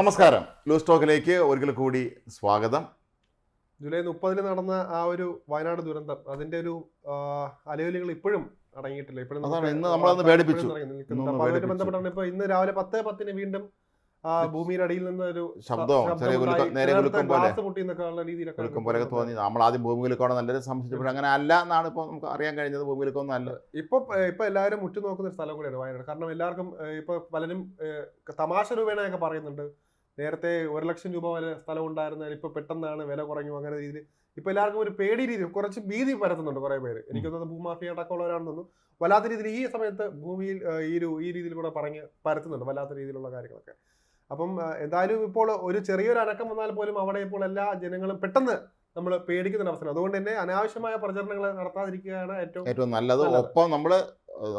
നമസ്കാരം. ലൂസ് ടോക്കിലേക്ക് ഒരിക്കൽ കൂടി സ്വാഗതം. ജൂലൈ മുപ്പതിന് നടന്ന ആ ഒരു വയനാട് ദുരന്തം അതിന്റെ ഒരു അലവലികൾ ഇപ്പോഴും അടങ്ങിയിട്ടില്ല. ഇപ്പോഴും. ബന്ധപ്പെട്ടാണ് ഇപ്പൊ ഇന്ന് രാവിലെ പത്ത് പത്തിന് വീണ്ടും ആ ഭൂമിയുടെ അടിയിൽ നിന്ന് ഒരു ശബ്ദവും നേരെ പോലെ. തോന്നി. നമ്മൾ ആദ്യം ഭൂമി കുലുക്കമാണ് നല്ലൊരു സംശയിച്ചപ്പോൾ അങ്ങനെ അല്ല എന്നാണ് ഇപ്പോൾ നമുക്ക് അറിയാൻ കഴിഞ്ഞത് ഭൂമി നല്ല അല്ല. ഇപ്പൊ ഇപ്പൊ എല്ലാവരും ഉറ്റുനോക്കുന്ന ഒരു സ്ഥലം കൂടിയാണ് വയനാട്. കാരണം എല്ലാവർക്കും ഇപ്പൊ പലരും തമാശ രൂപേണയൊക്കെ പറയുന്നുണ്ട്. നേരത്തെ ഒരു ലക്ഷം രൂപ വരെ സ്ഥലം ഉണ്ടായിരുന്നാൽ ഇപ്പൊ പെട്ടെന്നാണ് വില കുറഞ്ഞു. അങ്ങനെ രീതിയിൽ ഇപ്പൊ എല്ലാവർക്കും ഒരു പേടി രീതി കുറച്ച് ഭീതി പരത്തുന്നുണ്ട് കുറെ പേര്. എനിക്ക് തോന്നുന്നത് ഭൂമാഫിയ അടക്കമുള്ളവരാണെന്ന് തോന്നുന്നു. വല്ലാത്ത രീതിയിൽ ഈ സമയത്ത് ഭൂമിയിൽ ഈ ഒരു ഈ രീതിയിൽ കൂടെ പറഞ്ഞ് പരത്തുന്നുണ്ട് വല്ലാത്ത രീതിയിലുള്ള കാര്യങ്ങളൊക്കെ. അപ്പം എന്തായാലും ഇപ്പോൾ ഒരു ചെറിയൊരു അനക്കം വന്നാൽ പോലും അവിടെ ഇപ്പോൾ എല്ലാ ജനങ്ങളും പെട്ടെന്ന് നമ്മൾ പേടിക്കുന്ന അവസരം അവസ്ഥ അതുകൊണ്ട് തന്നെ അനാവശ്യമായ പ്രചരണങ്ങൾ നടത്താതിരിക്കുകയാണ് ഏറ്റവും ഏറ്റവും നല്ലത്. നല്ലത്. ഒപ്പം നമ്മൾ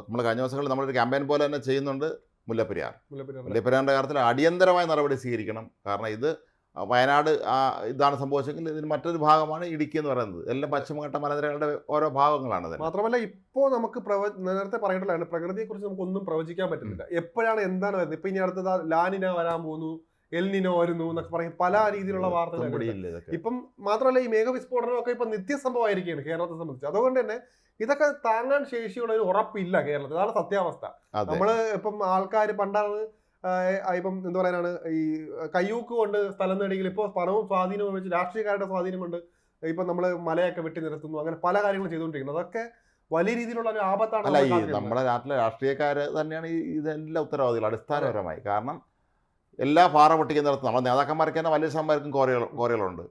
നമ്മൾ കഴിഞ്ഞ ദിവസങ്ങളിൽ നമ്മളൊരു ക്യാമ്പയിൻ പോലെ തന്നെ ചെയ്യുന്നുണ്ട്. മുല്ലപ്പെരിയാർ. മുല്ലപ്പെരിയാർ. മുല്ലപ്പെരിയാറിന്റെ കാര്യത്തിൽ അടിയന്തരമായ നടപടി സ്വീകരിക്കണം. കാരണം ഇത് വയനാട് ആ, ഇതാണ് സംഭവിച്ചെങ്കിൽ ഇതിന് മറ്റൊരു ഭാഗമാണ് ഇടുക്കി എന്ന് പറയുന്നത്. എല്ലാം പശ്ചിമഘട്ട മലനിരകളുടെ ഓരോ ഭാഗങ്ങളാണ് മാത്രമല്ല ഇപ്പോൾ നമുക്ക് പ്രവ നേരത്തെ പറഞ്ഞിട്ടുള്ളതാണ് പ്രകൃതിയെക്കുറിച്ച് നമുക്കൊന്നും പ്രവചിക്കാൻ പറ്റുന്നില്ല എപ്പോഴാണ് എന്താണ് വരുന്നത്? ഇപ്പം ഇനി അടുത്തത് ലാനിന വരാൻ പോകുന്നു എൽനിനോ വരുന്നു എന്നൊക്കെ പറയും. പല രീതിയിലുള്ള വാർത്തകൾ ഇപ്പം മാത്രമല്ല ഈ മേഘവിസ്ഫോടനം ഒക്കെ ഇപ്പൊ നിത്യസംഭവമായിരിക്കുകയാണ് കേരളത്തെ സംബന്ധിച്ച്. അതുകൊണ്ട് തന്നെ ഇതൊക്കെ താങ്ങാൻ ശേഷിയുള്ള ഒരു ഉറപ്പില്ല കേരളത്തിൽ. അതാണ് സത്യാവസ്ഥ. നമ്മൾ ഇപ്പം ആൾക്കാർ പണ്ടാണ് ഇപ്പം എന്താ പറയാനാണ് ഈ കയ്യൂക്ക് കൊണ്ട് സ്ഥലം നേടിയെങ്കിൽ ഇപ്പോൾ പണവും സ്വാധീനവും വെച്ച് രാഷ്ട്രീയക്കാരുടെ സ്വാധീനം കൊണ്ട് ഇപ്പം നമ്മൾ മലയൊക്കെ വെട്ടി നിരത്തുന്നു. അങ്ങനെ പല കാര്യങ്ങളും ചെയ്തുകൊണ്ടിരിക്കുന്നു. അതൊക്കെ വലിയ രീതിയിലുള്ള ഒരു ആപത്താണ് അല്ല ഈ നമ്മുടെ നാട്ടിലെ രാഷ്ട്രീയക്കാർ തന്നെയാണ് ഈ ഇതെല്ലാം ഉത്തരവാദികൾ അടിസ്ഥാനപരമായി. കാരണം എല്ലാ പാറ പൊട്ടിക്കുന്ന നടത്തും നമ്മുടെ നേതാക്കന്മാർക്ക് തന്നെ വലിയ സമ്മാർക്കും കോറികൾ കോറികളുണ്ട്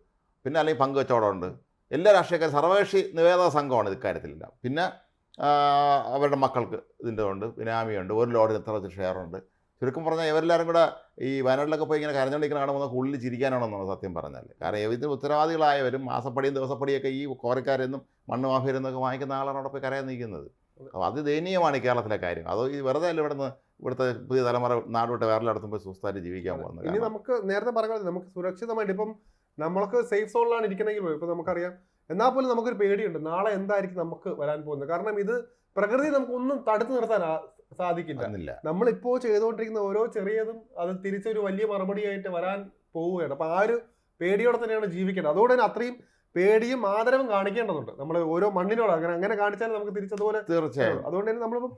പിന്നെ അല്ലെങ്കിൽ പങ്കുവച്ചവടമുണ്ട് എല്ലാ രാഷ്ട്രീയക്കാരും സർവകക്ഷി നിവേദക സംഘമാണ് ഇക്കാര്യത്തിലില്ല. പിന്നെ അവരുടെ മക്കൾക്ക് ഇതിന്റെ ഉണ്ട് ബിനാമിയുണ്ട് ഒരു ലോഡിന് എത്ര ഷെയർ ഷെയറുണ്ട്. ചുരുക്കം പറഞ്ഞാൽ ഇവരെല്ലാവരും കൂടെ ഈ വയനാട്ടിലൊക്കെ പോയി ഇങ്ങനെ കരഞ്ഞോണ്ടിരിക്കുന്ന കാണുമ്പോൾ ഉള്ളിൽ ചിരിക്കാനാണെന്നാണ് സത്യം പറഞ്ഞാൽ. കാരണം ഇതിന് ഉത്തരവാദികളായവരും മാസപ്പടിയും ദിവസപ്പടിയൊക്കെ ഈ കോരക്കാരെന്നും മണ്ണ് മാഫിയരെന്നൊക്കെ വാങ്ങിക്കുന്ന ആളാണ് അവിടെ പോയി കരയാൻ നിൽക്കുന്നത്. അപ്പോൾ അത് ദയനീയമാണ് ഈ കേരളത്തിലെ കാര്യം. അത് ഈ വെറുതെ അല്ല ഇവിടുന്ന് ഇവിടുത്തെ പുതിയ തലമുറ നാടുവിട്ട് വേറെ ഇടത്തും പോയി സുസ്ഥാരി ജീവിക്കാൻ പോകുന്നത് ഇനി നമുക്ക് നേരത്തെ പറഞ്ഞത് നമുക്ക് സുരക്ഷിതമായിട്ട് ഇപ്പം നമ്മൾക്ക് സേഫ് സോണിലാണ് ഇരിക്കണമെങ്കിൽ ഇപ്പം നമുക്കറിയാം. എന്നാൽ പോലും നമുക്കൊരു പേടിയുണ്ട്. നാളെ എന്തായിരിക്കും നമുക്ക് വരാൻ പോകുന്നത്? കാരണം ഇത് പ്രകൃതി നമുക്കൊന്നും തടുത്തു നിർത്താൻ സാധിക്കില്ല. നമ്മളിപ്പോൾ ചെയ്തുകൊണ്ടിരിക്കുന്ന ഓരോ ചെറിയതും അത് തിരിച്ചൊരു വലിയ മറുപടിയായിട്ട് വരാൻ പോവുകയാണ്. അപ്പൊ ആ ഒരു പേടിയോടെ തന്നെയാണ് ജീവിക്കേണ്ടത്. അതുകൊണ്ട് തന്നെ അത്രയും പേടിയും ആദരവും കാണിക്കേണ്ടതുണ്ട്. നമ്മൾ ഓരോ മണ്ണിനോട് അങ്ങനെ അങ്ങനെ കാണിച്ചാൽ നമുക്ക് തിരിച്ചതുപോലെ തീർച്ചയായും. അതുകൊണ്ട് തന്നെ നമ്മളിപ്പം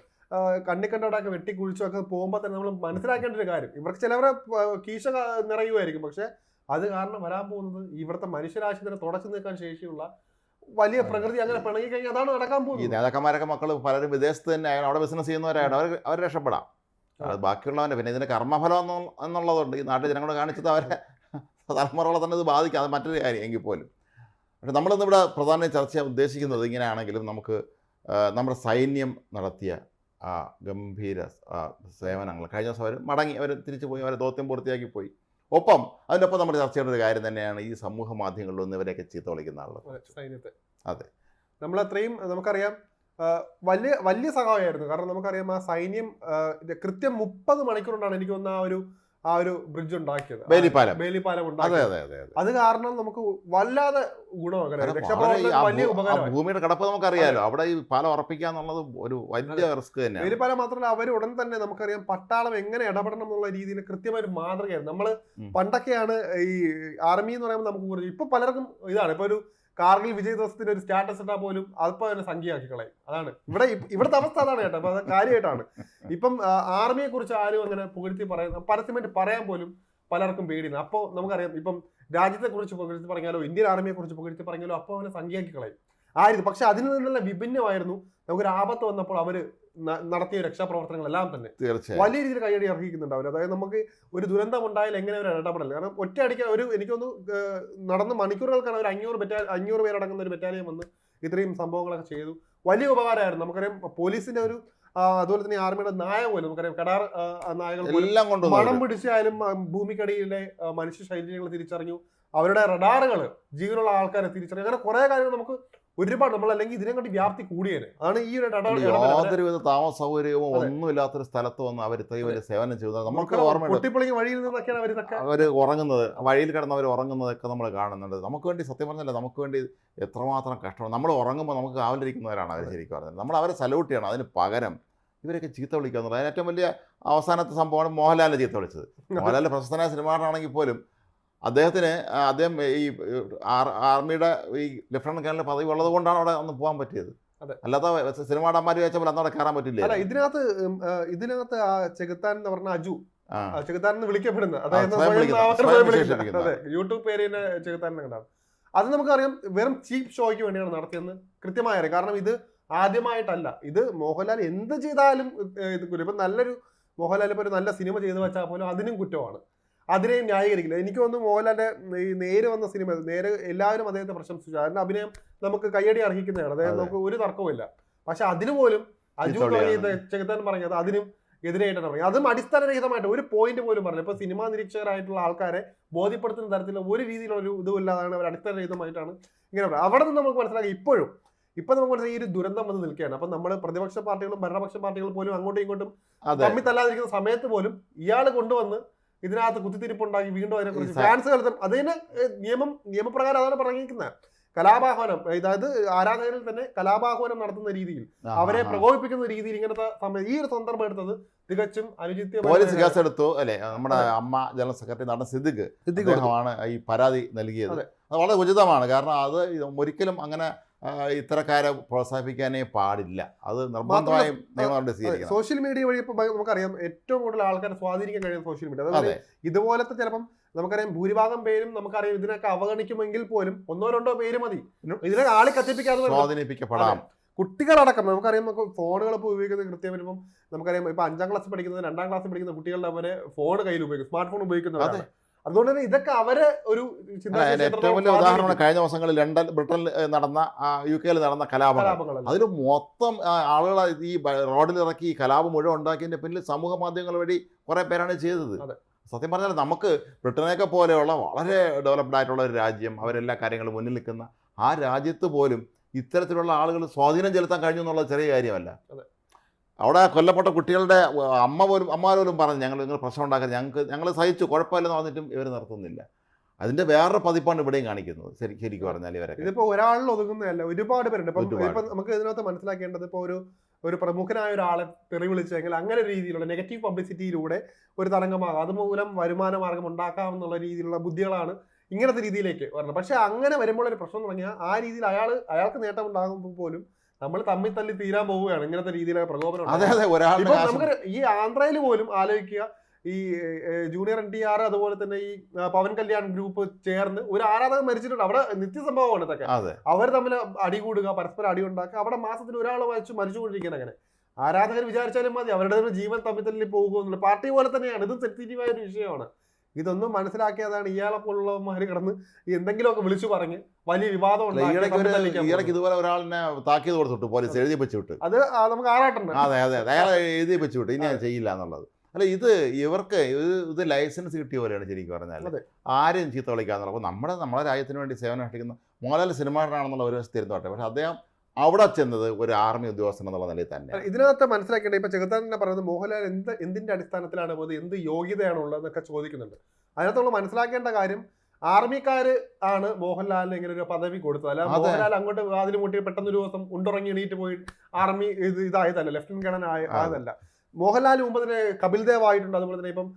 കണ്ണി കണ്ടോടൊക്കെ വെട്ടി കുഴിച്ചൊക്കെ പോകുമ്പോൾ തന്നെ നമ്മൾ മനസ്സിലാക്കേണ്ട ഒരു കാര്യം. ഇവർക്ക് ചിലവരെ കീശ നിറയുമായിരിക്കും. പക്ഷെ അത് കാരണം വരാൻ പോകുന്നത് ഇവിടുത്തെ മനുഷ്യരാശി തന്നെ തുടച്ചു നിൽക്കാൻ ശേഷിയുള്ള വലിയ പ്രകൃതി അങ്ങനെ പിണങ്ങി കഴിഞ്ഞാൽ അതാണ് നടക്കാൻ ഈ പോകുന്നത് നേതാക്കന്മാരൊക്കെ മക്കൾ പലരും വിദേശത്ത് തന്നെ ആയാലും അവിടെ ബിസിനസ് ചെയ്യുന്നവരാണ് അവർ അവർ രക്ഷപ്പെടാം. അത് ബാക്കിയുള്ളവന്റെ പിന്നെ ഇതിന് കർമ്മഫലം എന്നുള്ളതുണ്ട്. ഈ നാട്ടിൽ ജനങ്ങളോട് കാണിച്ചത് അവരെ തലമുറകളെ തന്നെ ഇത് ബാധിക്കാം. അത് മറ്റൊരു കാര്യം എങ്കിൽ പോലും. പക്ഷെ നമ്മളിന്നിവിടെ പ്രധാനമായും ചർച്ച ചെയ്യാൻ ഉദ്ദേശിക്കുന്നത് ഇങ്ങനെയാണെങ്കിലും നമുക്ക് നമ്മുടെ സൈന്യം നടത്തിയ ആ ഗംഭീര സേവനങ്ങൾ. കഴിഞ്ഞ ദിവസം അവർ മടങ്ങി അവർ തിരിച്ചു പോയി അവരെ ദൗത്യം പൂർത്തിയാക്കി പോയി. ഒപ്പം അതിനൊപ്പം നമ്മുടെ നമ്മൾ ചർച്ച ചെയ്യേണ്ട ഒരു കാര്യം തന്നെയാണ് ഈ സമൂഹ മാധ്യമങ്ങളിലൊന്നും ഇവരെയൊക്കെ ചീത്ത വിളിക്കുന്ന ആളുകൾ അതെ, സൈന്യത്തെ. അതെ. നമ്മൾ അത്രയും നമുക്കറിയാം വലിയ വലിയ സഹായമായിരുന്നു. കാരണം നമുക്കറിയാം ആ സൈന്യം കൃത്യം മുപ്പത് മണിക്കൂർ കൊണ്ടാണ് എനിക്ക് തോന്നുന്ന ആ ഒരു ആ ഒരു ബ്രിഡ്ജ് ഉണ്ടാക്കിയത്. ബേലിപ്പാലം. ബേലിപ്പാലം അതെ ഉണ്ടാക്കിയത് അതെ കാരണം നമുക്ക് വല്ലാതെ ഗുണമൊക്കെ ഭൂമിയുടെ കിടപ്പ് നമുക്കറിയാലോ. അവിടെ ഈ പാലം ഉറപ്പിക്കുക എന്നുള്ളത് ഒരു വലിയ റിസ്ക് തന്നെയാണ്. ബേലിപ്പാലം മാത്രമല്ല അവർ ഉടൻ തന്നെ നമുക്കറിയാം പട്ടാളം എങ്ങനെ ഇടപെടണം എന്നുള്ള രീതിയിൽ കൃത്യമായ ഒരു മാതൃകയായിരുന്നു നമ്മൾ പണ്ടൊക്കെയാണ് ഈ ആർമി എന്ന് പറയുമ്പോൾ നമുക്ക് ഇപ്പൊ പലർക്കും ഇതാണ്. ഇപ്പൊ ഒരു കാർഗിൽ വിജയ ദിവസത്തിന് ഒരു സ്റ്റാറ്റസ് ഇട്ടാൽ പോലും അതിപ്പോ തന്നെ സംഖ്യയാക്കി കളയും. അതാണ്. ഇവിടെ ഇവിടുത്തെ അവസ്ഥ അതാണ് കേട്ടോ. അപ്പൊ അത് കാര്യമായിട്ടാണ്. ഇപ്പം ആർമിയെ കുറിച്ച് ആരും അങ്ങനെ പുകഴ്ത്തി പറയുന്ന പരസ്യമായിട്ട് പറയാൻ പോലും പലർക്കും പേടിയാണ് അപ്പോൾ നമുക്കറിയാം ഇപ്പം രാജ്യത്തെ കുറിച്ച് പുകഴ്ത്തി പറഞ്ഞാലോ ഇന്ത്യൻ ആർമിയെ കുറിച്ച് പുകഴ്ത്തി പറഞ്ഞാലോ അപ്പോൾ അവനെ സംഖ്യയാക്കി കളയും. ആയിരുന്നു. പക്ഷെ അതിൽ നിന്നുള്ള വിഭിന്നമായിരുന്നു നമുക്കൊരു ആപത്ത് വന്നപ്പോൾ അവർ നടത്തിയ രക്ഷാപ്രവർത്തനങ്ങളെല്ലാം തന്നെ വലിയ രീതിയിൽ കൈയടി അർഹിക്കുന്നുണ്ട് അവർ അതായത് നമുക്ക് ഒരു ദുരന്തം ഉണ്ടായാൽ എങ്ങനെ ഒരു ഇടപെടൽ? കാരണം ഒറ്റയടിക്ക് ഒരു എനിക്കൊന്ന് നടന്ന് മണിക്കൂറുകൾക്കാണ് ഒരു അഞ്ഞൂറ് ബറ്റാ അഞ്ഞൂറ് പേരടങ്ങുന്ന ഒരു ബറ്റാലിയൻ വന്ന് ഇത്രയും സംഭവങ്ങളൊക്കെ ചെയ്തു. വലിയ ഉപകാരമായിരുന്നു. നമുക്കറിയാം പോലീസിന്റെ ഒരു അതുപോലെ തന്നെ ആർമിയുടെ നായ പോലും നമുക്കറിയാം കടാർ നായകൾ എല്ലാം കൊണ്ടുവന്നു മണം പിടിച്ചായാലും ഭൂമിക്കടിയിലെ മനുഷ്യ ശൈലികൾ തിരിച്ചറിഞ്ഞു. അവരുടെ റഡാറുകൾ ജീവനുള്ള ആൾക്കാരെ തിരിച്ചറിഞ്ഞു. അങ്ങനെ കുറെ കാര്യങ്ങൾ നമുക്ക് ഒരുപാട് നമ്മൾ അല്ലെങ്കിൽ ഇതിനെക്കാട്ടി വ്യാപ്തി കൂടിയേനെ. ആണ് ഈ ഒരു യാതൊരു വിധ താമസ സൗകര്യവും ഒന്നും ഒന്നുമില്ലാത്തൊരു സ്ഥലത്ത് വന്ന് അവർ ഇത്രയും വലിയ സേവനം ചെയ്തത് നമുക്ക് ഓർമ്മയുണ്ട്. വഴിയിൽ നിന്നൊക്കെയാണ് അവർ അവർ ഉറങ്ങുന്നത്. വഴിയിൽ കിടന്നവർ ഉറങ്ങുന്നതൊക്കെ നമ്മൾ കാണുന്നുണ്ട്. നമുക്ക് വേണ്ടി സത്യം പറഞ്ഞല്ല നമുക്ക് വേണ്ടി എത്രമാത്രം കഷ്ടമാണ്. നമ്മൾ ഉറങ്ങുമ്പോൾ നമുക്ക് കാവലിരിക്കുന്നവരാണ് അവർ ശരിക്കും പറഞ്ഞത് നമ്മൾ അവരെ സല്യൂട്ട് ചെയ്യണം. അതിന് പകരം ഇവരൊക്കെ ചീത്ത വിളിക്കുക എന്നുള്ളത് അതിന് ഏറ്റവും വലിയ അവസാനത്തെ സംഭവമാണ് മോഹൻലാലിനെ ചീത്ത വിളിച്ചത്. മോഹൻലാലിന്റെ പ്രശസ്തനായ സിനിമാണാണെങ്കിൽ പോലും അദ്ദേഹത്തിന് അദ്ദേഹം ഈ ആർമിയുടെ ഈ ലഫ്റ്റനന്റ് കേണൽ പദവി ഉള്ളത് കൊണ്ടാണ് അവിടെ ഒന്ന് പോകാൻ പറ്റിയത്. അല്ലാതെ അല്ലാത്ത വെച്ച പോലെ അന്നവിടെ കയറാൻ പറ്റില്ല? അല്ല ഇതിനകത്ത് ഇതിനകത്ത് ആ ചെകുത്താൻ എന്ന് പറഞ്ഞ അജു ചെകുത്താൻ എന്ന് വിളിക്കപ്പെടുന്ന അതായത്. യൂട്യൂബ് പേര് ചെകുത്താൻ കണ്ടാണ്. അത് നമുക്കറിയാം വെറും ചീപ്പ് ഷോയ്ക്ക് വേണ്ടിയാണ് നടത്തിയെന്ന് കൃത്യമായ അറിയാം. കാരണം ഇത് ആദ്യമായിട്ടല്ല. ഇത് മോഹൻലാൽ എന്ത് ചെയ്താലും ഇത്. ഇപ്പൊ നല്ലൊരു മോഹൻലാൽ ഇപ്പൊ ഒരു നല്ല സിനിമ ചെയ്തു വെച്ചാൽ പോലും അതിനും കുറ്റമാണ്. അതിനെയും ന്യായീകരിക്കില്ല. എനിക്ക് തോന്നുന്നു മോഹൻലാലിന്റെ ഈ നേര് വന്ന സിനിമ നേരെ എല്ലാവരും അദ്ദേഹത്തെ പ്രശംസിച്ചു. അതിന്റെ അഭിനയം നമുക്ക് കയ്യടി അർഹിക്കുന്നതാണ്. അതായത് അതെ. നമുക്ക് ഒരു തർക്കവുമില്ല. പക്ഷെ അതിനുപോലും അജു. ചെകുത്താൻ പറഞ്ഞത് അതിനും എതിരായിട്ടാണ് പറഞ്ഞത്. അതും അടിസ്ഥാനരഹിതമായിട്ട് ഒരു പോയിന്റ് പോലും പറഞ്ഞു ഇപ്പൊ സിനിമാ നിരീക്ഷകരായിട്ടുള്ള ആൾക്കാരെ ബോധ്യപ്പെടുത്തുന്ന തരത്തിലുള്ള ഒരു രീതിയിലുള്ള ഒരു ഇതുമില്ലാതാണ് അവർ അടിസ്ഥാനരഹിതമായിട്ടാണ് ഇങ്ങനെ പറയുന്നത് അവിടെ നിന്ന് നമുക്ക് മനസ്സിലാക്കാം. ഇപ്പോഴും ഇപ്പൊ നമുക്ക് ഈ ഒരു ദുരന്തം വന്ന് നിൽക്കുകയാണ്. അപ്പൊ നമ്മൾ പ്രതിപക്ഷ പാർട്ടികളും ഭരണപക്ഷ പാർട്ടികളും പോലും അങ്ങോട്ടും ഇങ്ങോട്ടും തമ്മിൽ തല്ലാതിരിക്കുന്ന സമയത്ത് പോലും ഇയാൾ കൊണ്ടുവന്ന് ഇതിനകത്ത് കുത്തിത്തിരിപ്പുണ്ടാക്കി വീണ്ടും അതിനെ കുറിച്ച് ഫാൻസ് കളിച്ചു അതിന് നിയമം നിയമപ്രകാരം അതാണ് പറഞ്ഞിരിക്കുന്നത് കലാപാഹ്വാനം അതായത് ആരാധകരിൽ തന്നെ കലാപാഹ്വാനം നടത്തുന്ന രീതിയിൽ അവരെ. പ്രകോപിപ്പിക്കുന്ന രീതിയിൽ ഇങ്ങനത്തെ സമയം ഈ ഒരു സന്ദർഭം എടുത്തത് തികച്ചും അനുചിത്യ പോലീസ് കേസെടുത്തു അല്ലെ? നമ്മുടെ അമ്മ ജനറൽ സെക്രട്ടറി നടന്ന സിദ്ദിഖ് അദ്ദേഹമാണ് ഈ പരാതി നൽകിയത്. അതെ. വളരെ ഉചിതമാണ്. കാരണം അത് ഒരിക്കലും അങ്ങനെ ഇത്തരക്കാരെ പ്രോത്സാഹിപ്പിക്കാനേ പാടില്ല. അത് നിർബന്ധമായും സ്വീകരിക്കണം സോഷ്യൽ മീഡിയ വഴി ഇപ്പൊ നമുക്കറിയാം ഏറ്റവും കൂടുതൽ ആൾക്കാരെ സ്വാധീനിക്കാൻ കഴിയുന്ന സോഷ്യൽ മീഡിയ. അതായത് ഇതുപോലത്തെ ചിലപ്പം നമുക്കറിയാം ഭൂരിഭാഗം പേരും നമുക്കറിയാം ഇതിനൊക്കെ അവഗണിക്കുമെങ്കിൽ പോലും ഒന്നോ രണ്ടോ പേര് മതി. ഇതിനെ ആളി കത്തിപ്പിക്കാതെ സ്വാധീനിപ്പിക്കപ്പെടാം. കുട്ടികളടക്കം നമുക്കറിയാം നമുക്ക് ഫോണുകൾ ഇപ്പോൾ ഉപയോഗിക്കുന്നത് കൃത്യം വരുമ്പം നമുക്കറിയാം ഇപ്പൊ അഞ്ചാം ക്ലാസ് പഠിക്കുന്നത് രണ്ടാം ക്ലാസ് പഠിക്കുന്ന കുട്ടികളുടെ അവരെ ഫോൺ കയ്യിൽ ഉപയോഗിക്കും സ്മാർട്ട് ഫോൺ ഉപയോഗിക്കുന്നവരാണ്. അതുകൊണ്ട് തന്നെ ഇതൊക്കെ അവരെ ഒരു ഏറ്റവും വലിയ ഉദാഹരണമാണ് കഴിഞ്ഞ ദിവസങ്ങളിൽ ലണ്ടൻ ബ്രിട്ടനിൽ നടന്ന യു കെയിൽ നടന്ന കലാപങ്ങൾ. അതിൽ മൊത്തം ആളുകൾ ആളുകളെ ഈ റോഡിൽ ഇറക്കി ഈ കലാപം മുഴുവൻ ഉണ്ടാക്കിയതിന്റെ പിന്നിൽ സമൂഹ മാധ്യമങ്ങൾ വഴി കുറെ പേരാണ് ചെയ്തത്. സത്യം പറഞ്ഞാൽ നമുക്ക് ബ്രിട്ടനെയൊക്കെ പോലെയുള്ള വളരെ ഡെവലപ്ഡ് ആയിട്ടുള്ള ഒരു രാജ്യം അവരെല്ലാ കാര്യങ്ങളും മുന്നിൽ നിൽക്കുന്ന ആ രാജ്യത്ത് പോലും ഇത്തരത്തിലുള്ള ആളുകൾ സ്വാധീനം ചെലുത്താൻ കഴിഞ്ഞു എന്നുള്ളത് ചെറിയ കാര്യമല്ല. അവിടെ കൊല്ലപ്പെട്ട കുട്ടികളുടെ അമ്മ പോലും അമ്മമാരോലും പറഞ്ഞു ഞങ്ങൾ നിങ്ങൾ പ്രശ്നം ഉണ്ടാക്കരുത്. ഞങ്ങൾക്ക് ഞങ്ങൾ സഹിച്ചു കുഴപ്പമില്ലെന്ന് പറഞ്ഞിട്ടും ഇവർ നിർത്തുന്നില്ല. അതിന്റെ വേറൊരു പതിപ്പാണ് ഇവിടെയും കാണിക്കുന്നത്. ശരി ശരിക്കും പറഞ്ഞാൽ ഇവരെ ഇതിപ്പോ ഒരാളിൽ ഒതുങ്ങുന്നതല്ല ഒരുപാട് പേരുണ്ട്. ഇപ്പം ഇപ്പം നമുക്ക് ഇതിനകത്ത് മനസ്സിലാക്കേണ്ടത് ഇപ്പോൾ ഒരു ഒരു പ്രമുഖനായ ഒരാളെ തെറി വിളിച്ചെങ്കിൽ അങ്ങനെ രീതിയിലുള്ള നെഗറ്റീവ് പബ്ലിസിറ്റിയിലൂടെ ഒരു തരംഗമാകാം. അതുമൂലം വരുമാന മാർഗം ഉണ്ടാക്കാം എന്നുള്ള രീതിയിലുള്ള ബുദ്ധികളാണ് ഇങ്ങനത്തെ രീതിയിലേക്ക് വരുന്നത് പക്ഷേ അങ്ങനെ വരുമ്പോൾ ഒരു പ്രശ്നം തുടങ്ങിയാൽ ആ രീതിയിൽ അയാൾ അയാൾക്ക് നേട്ടം ഉണ്ടാകുമ്പോൾ പോലും നമ്മൾ തമ്മിൽ തല്ലി തീരാൻ പോവുകയാണ്. ഇങ്ങനത്തെ രീതിയിലുള്ള പ്രകോപനം അതെ അതെ. ഒരാൾ നമുക്ക് ഈ ആന്ധ്രയിൽ പോലും ആലോചിക്കുക. ഈ ജൂനിയർ എൻ ടി ആർ അതുപോലെ തന്നെ ഈ പവൻ കല്യാൺ ഗ്രൂപ്പ് ചേർന്ന് ഒരു ആരാധകൻ മരിച്ചിട്ടുണ്ട്. അവിടെ നിത്യസംഭവമാണ് ഇതൊക്കെ. അവർ തമ്മിൽ അടി കൂടുക പരസ്പരം അടി ഉണ്ടാക്കുക. അവിടെ മാസത്തിൽ ഒരാൾ വായിച്ചു മരിച്ചുകൊണ്ടിരിക്കുന്നത് അങ്ങനെ. ആരാധകർ വിചാരിച്ചാലും മതി. അവരുടെ ജീവൻ തമ്മിൽ തല്ലി പോകുക എന്നുള്ള പാർട്ടി പോലെ തന്നെയാണ്. ഇതും സെൻസിറ്റീവായ ഒരു വിഷയമാണ്. ഇതൊന്നും മനസ്സിലാക്കിയതാണ് ഇയാളെ പോലുള്ളവന്മാർ കിടന്ന് എന്തെങ്കിലുമൊക്കെ വിളിച്ചു പറഞ്ഞ് വലിയ വിവാദം ഈയിടയ്ക്ക്. ഇതുപോലെ ഒരാളിനെ താക്കീത് കൊടുത്തിട്ട് പോലീസ് എഴുതി വെച്ച് വിട്ട്. അത് നമുക്ക് ആറാട്ടുണ്ട് അതെ അതെ അതെ. അയാളെ എഴുതി വെച്ച് വിട്ട്. ഇനി ചെയ്യില്ല എന്നുള്ളത്. അല്ല ഇത് ഇവർക്ക് ഇത് ലൈസൻസ് കിട്ടിയ പോലെയാണ് ശരിക്കും പറഞ്ഞാൽ ആരും ചീത്ത വിളിക്കാന്നുള്ളത്. അപ്പോൾ നമ്മുടെ നമ്മുടെ രാജ്യത്തിന് വേണ്ടി സേവനം അനുഷ്ഠിക്കുന്ന മോഹൻലാൽ സിനിമാടനാണെന്നുള്ള ഒരു വശത്തിരുന്നോട്ടെ പക്ഷെ അദ്ദേഹം അവിടെ ചെന്നത് ഒരു ആർമി ഉദ്യോഗസ്ഥൻ എന്നുള്ള നിലയിൽ തന്നെ ഇതിനകത്ത് മനസ്സിലാക്കേണ്ടത് ഇപ്പൊ ചെകുത്താൻ തന്നെ പറയുന്നത് മോഹൻലാൽ എന്ത് എന്തിന്റെ അടിസ്ഥാനത്തിലാണ് പോയത് എന്ത് യോഗ്യതയാണ് ഉള്ളതെന്നൊക്കെ ചോദിക്കുന്നുണ്ട്. അതിനകത്ത് നമ്മൾ മനസ്സിലാക്കേണ്ട കാര്യം ആർമിക്കാര് ആണ് മോഹൻലാലിന് ഇങ്ങനെ ഒരു പദവി കൊടുത്തത്. അല്ല മോഹൻലാൽ അങ്ങോട്ട് വാതിൽ മുട്ടി പെട്ടെന്ന് ഒരു ദിവസം ഉണ്ടുറങ്ങി എണീറ്റ് പോയി ആർമി ഇത് ഇതായതല്ല ലെഫ്റ്റനന്റ് കേണൻ ആയ- ആയതല്ല. മോഹൻലാൽ മുമ്പ് തന്നെ കപിൽ ദേവ് ആയിട്ടുണ്ട് അതുപോലെ തന്നെ ഇപ്പം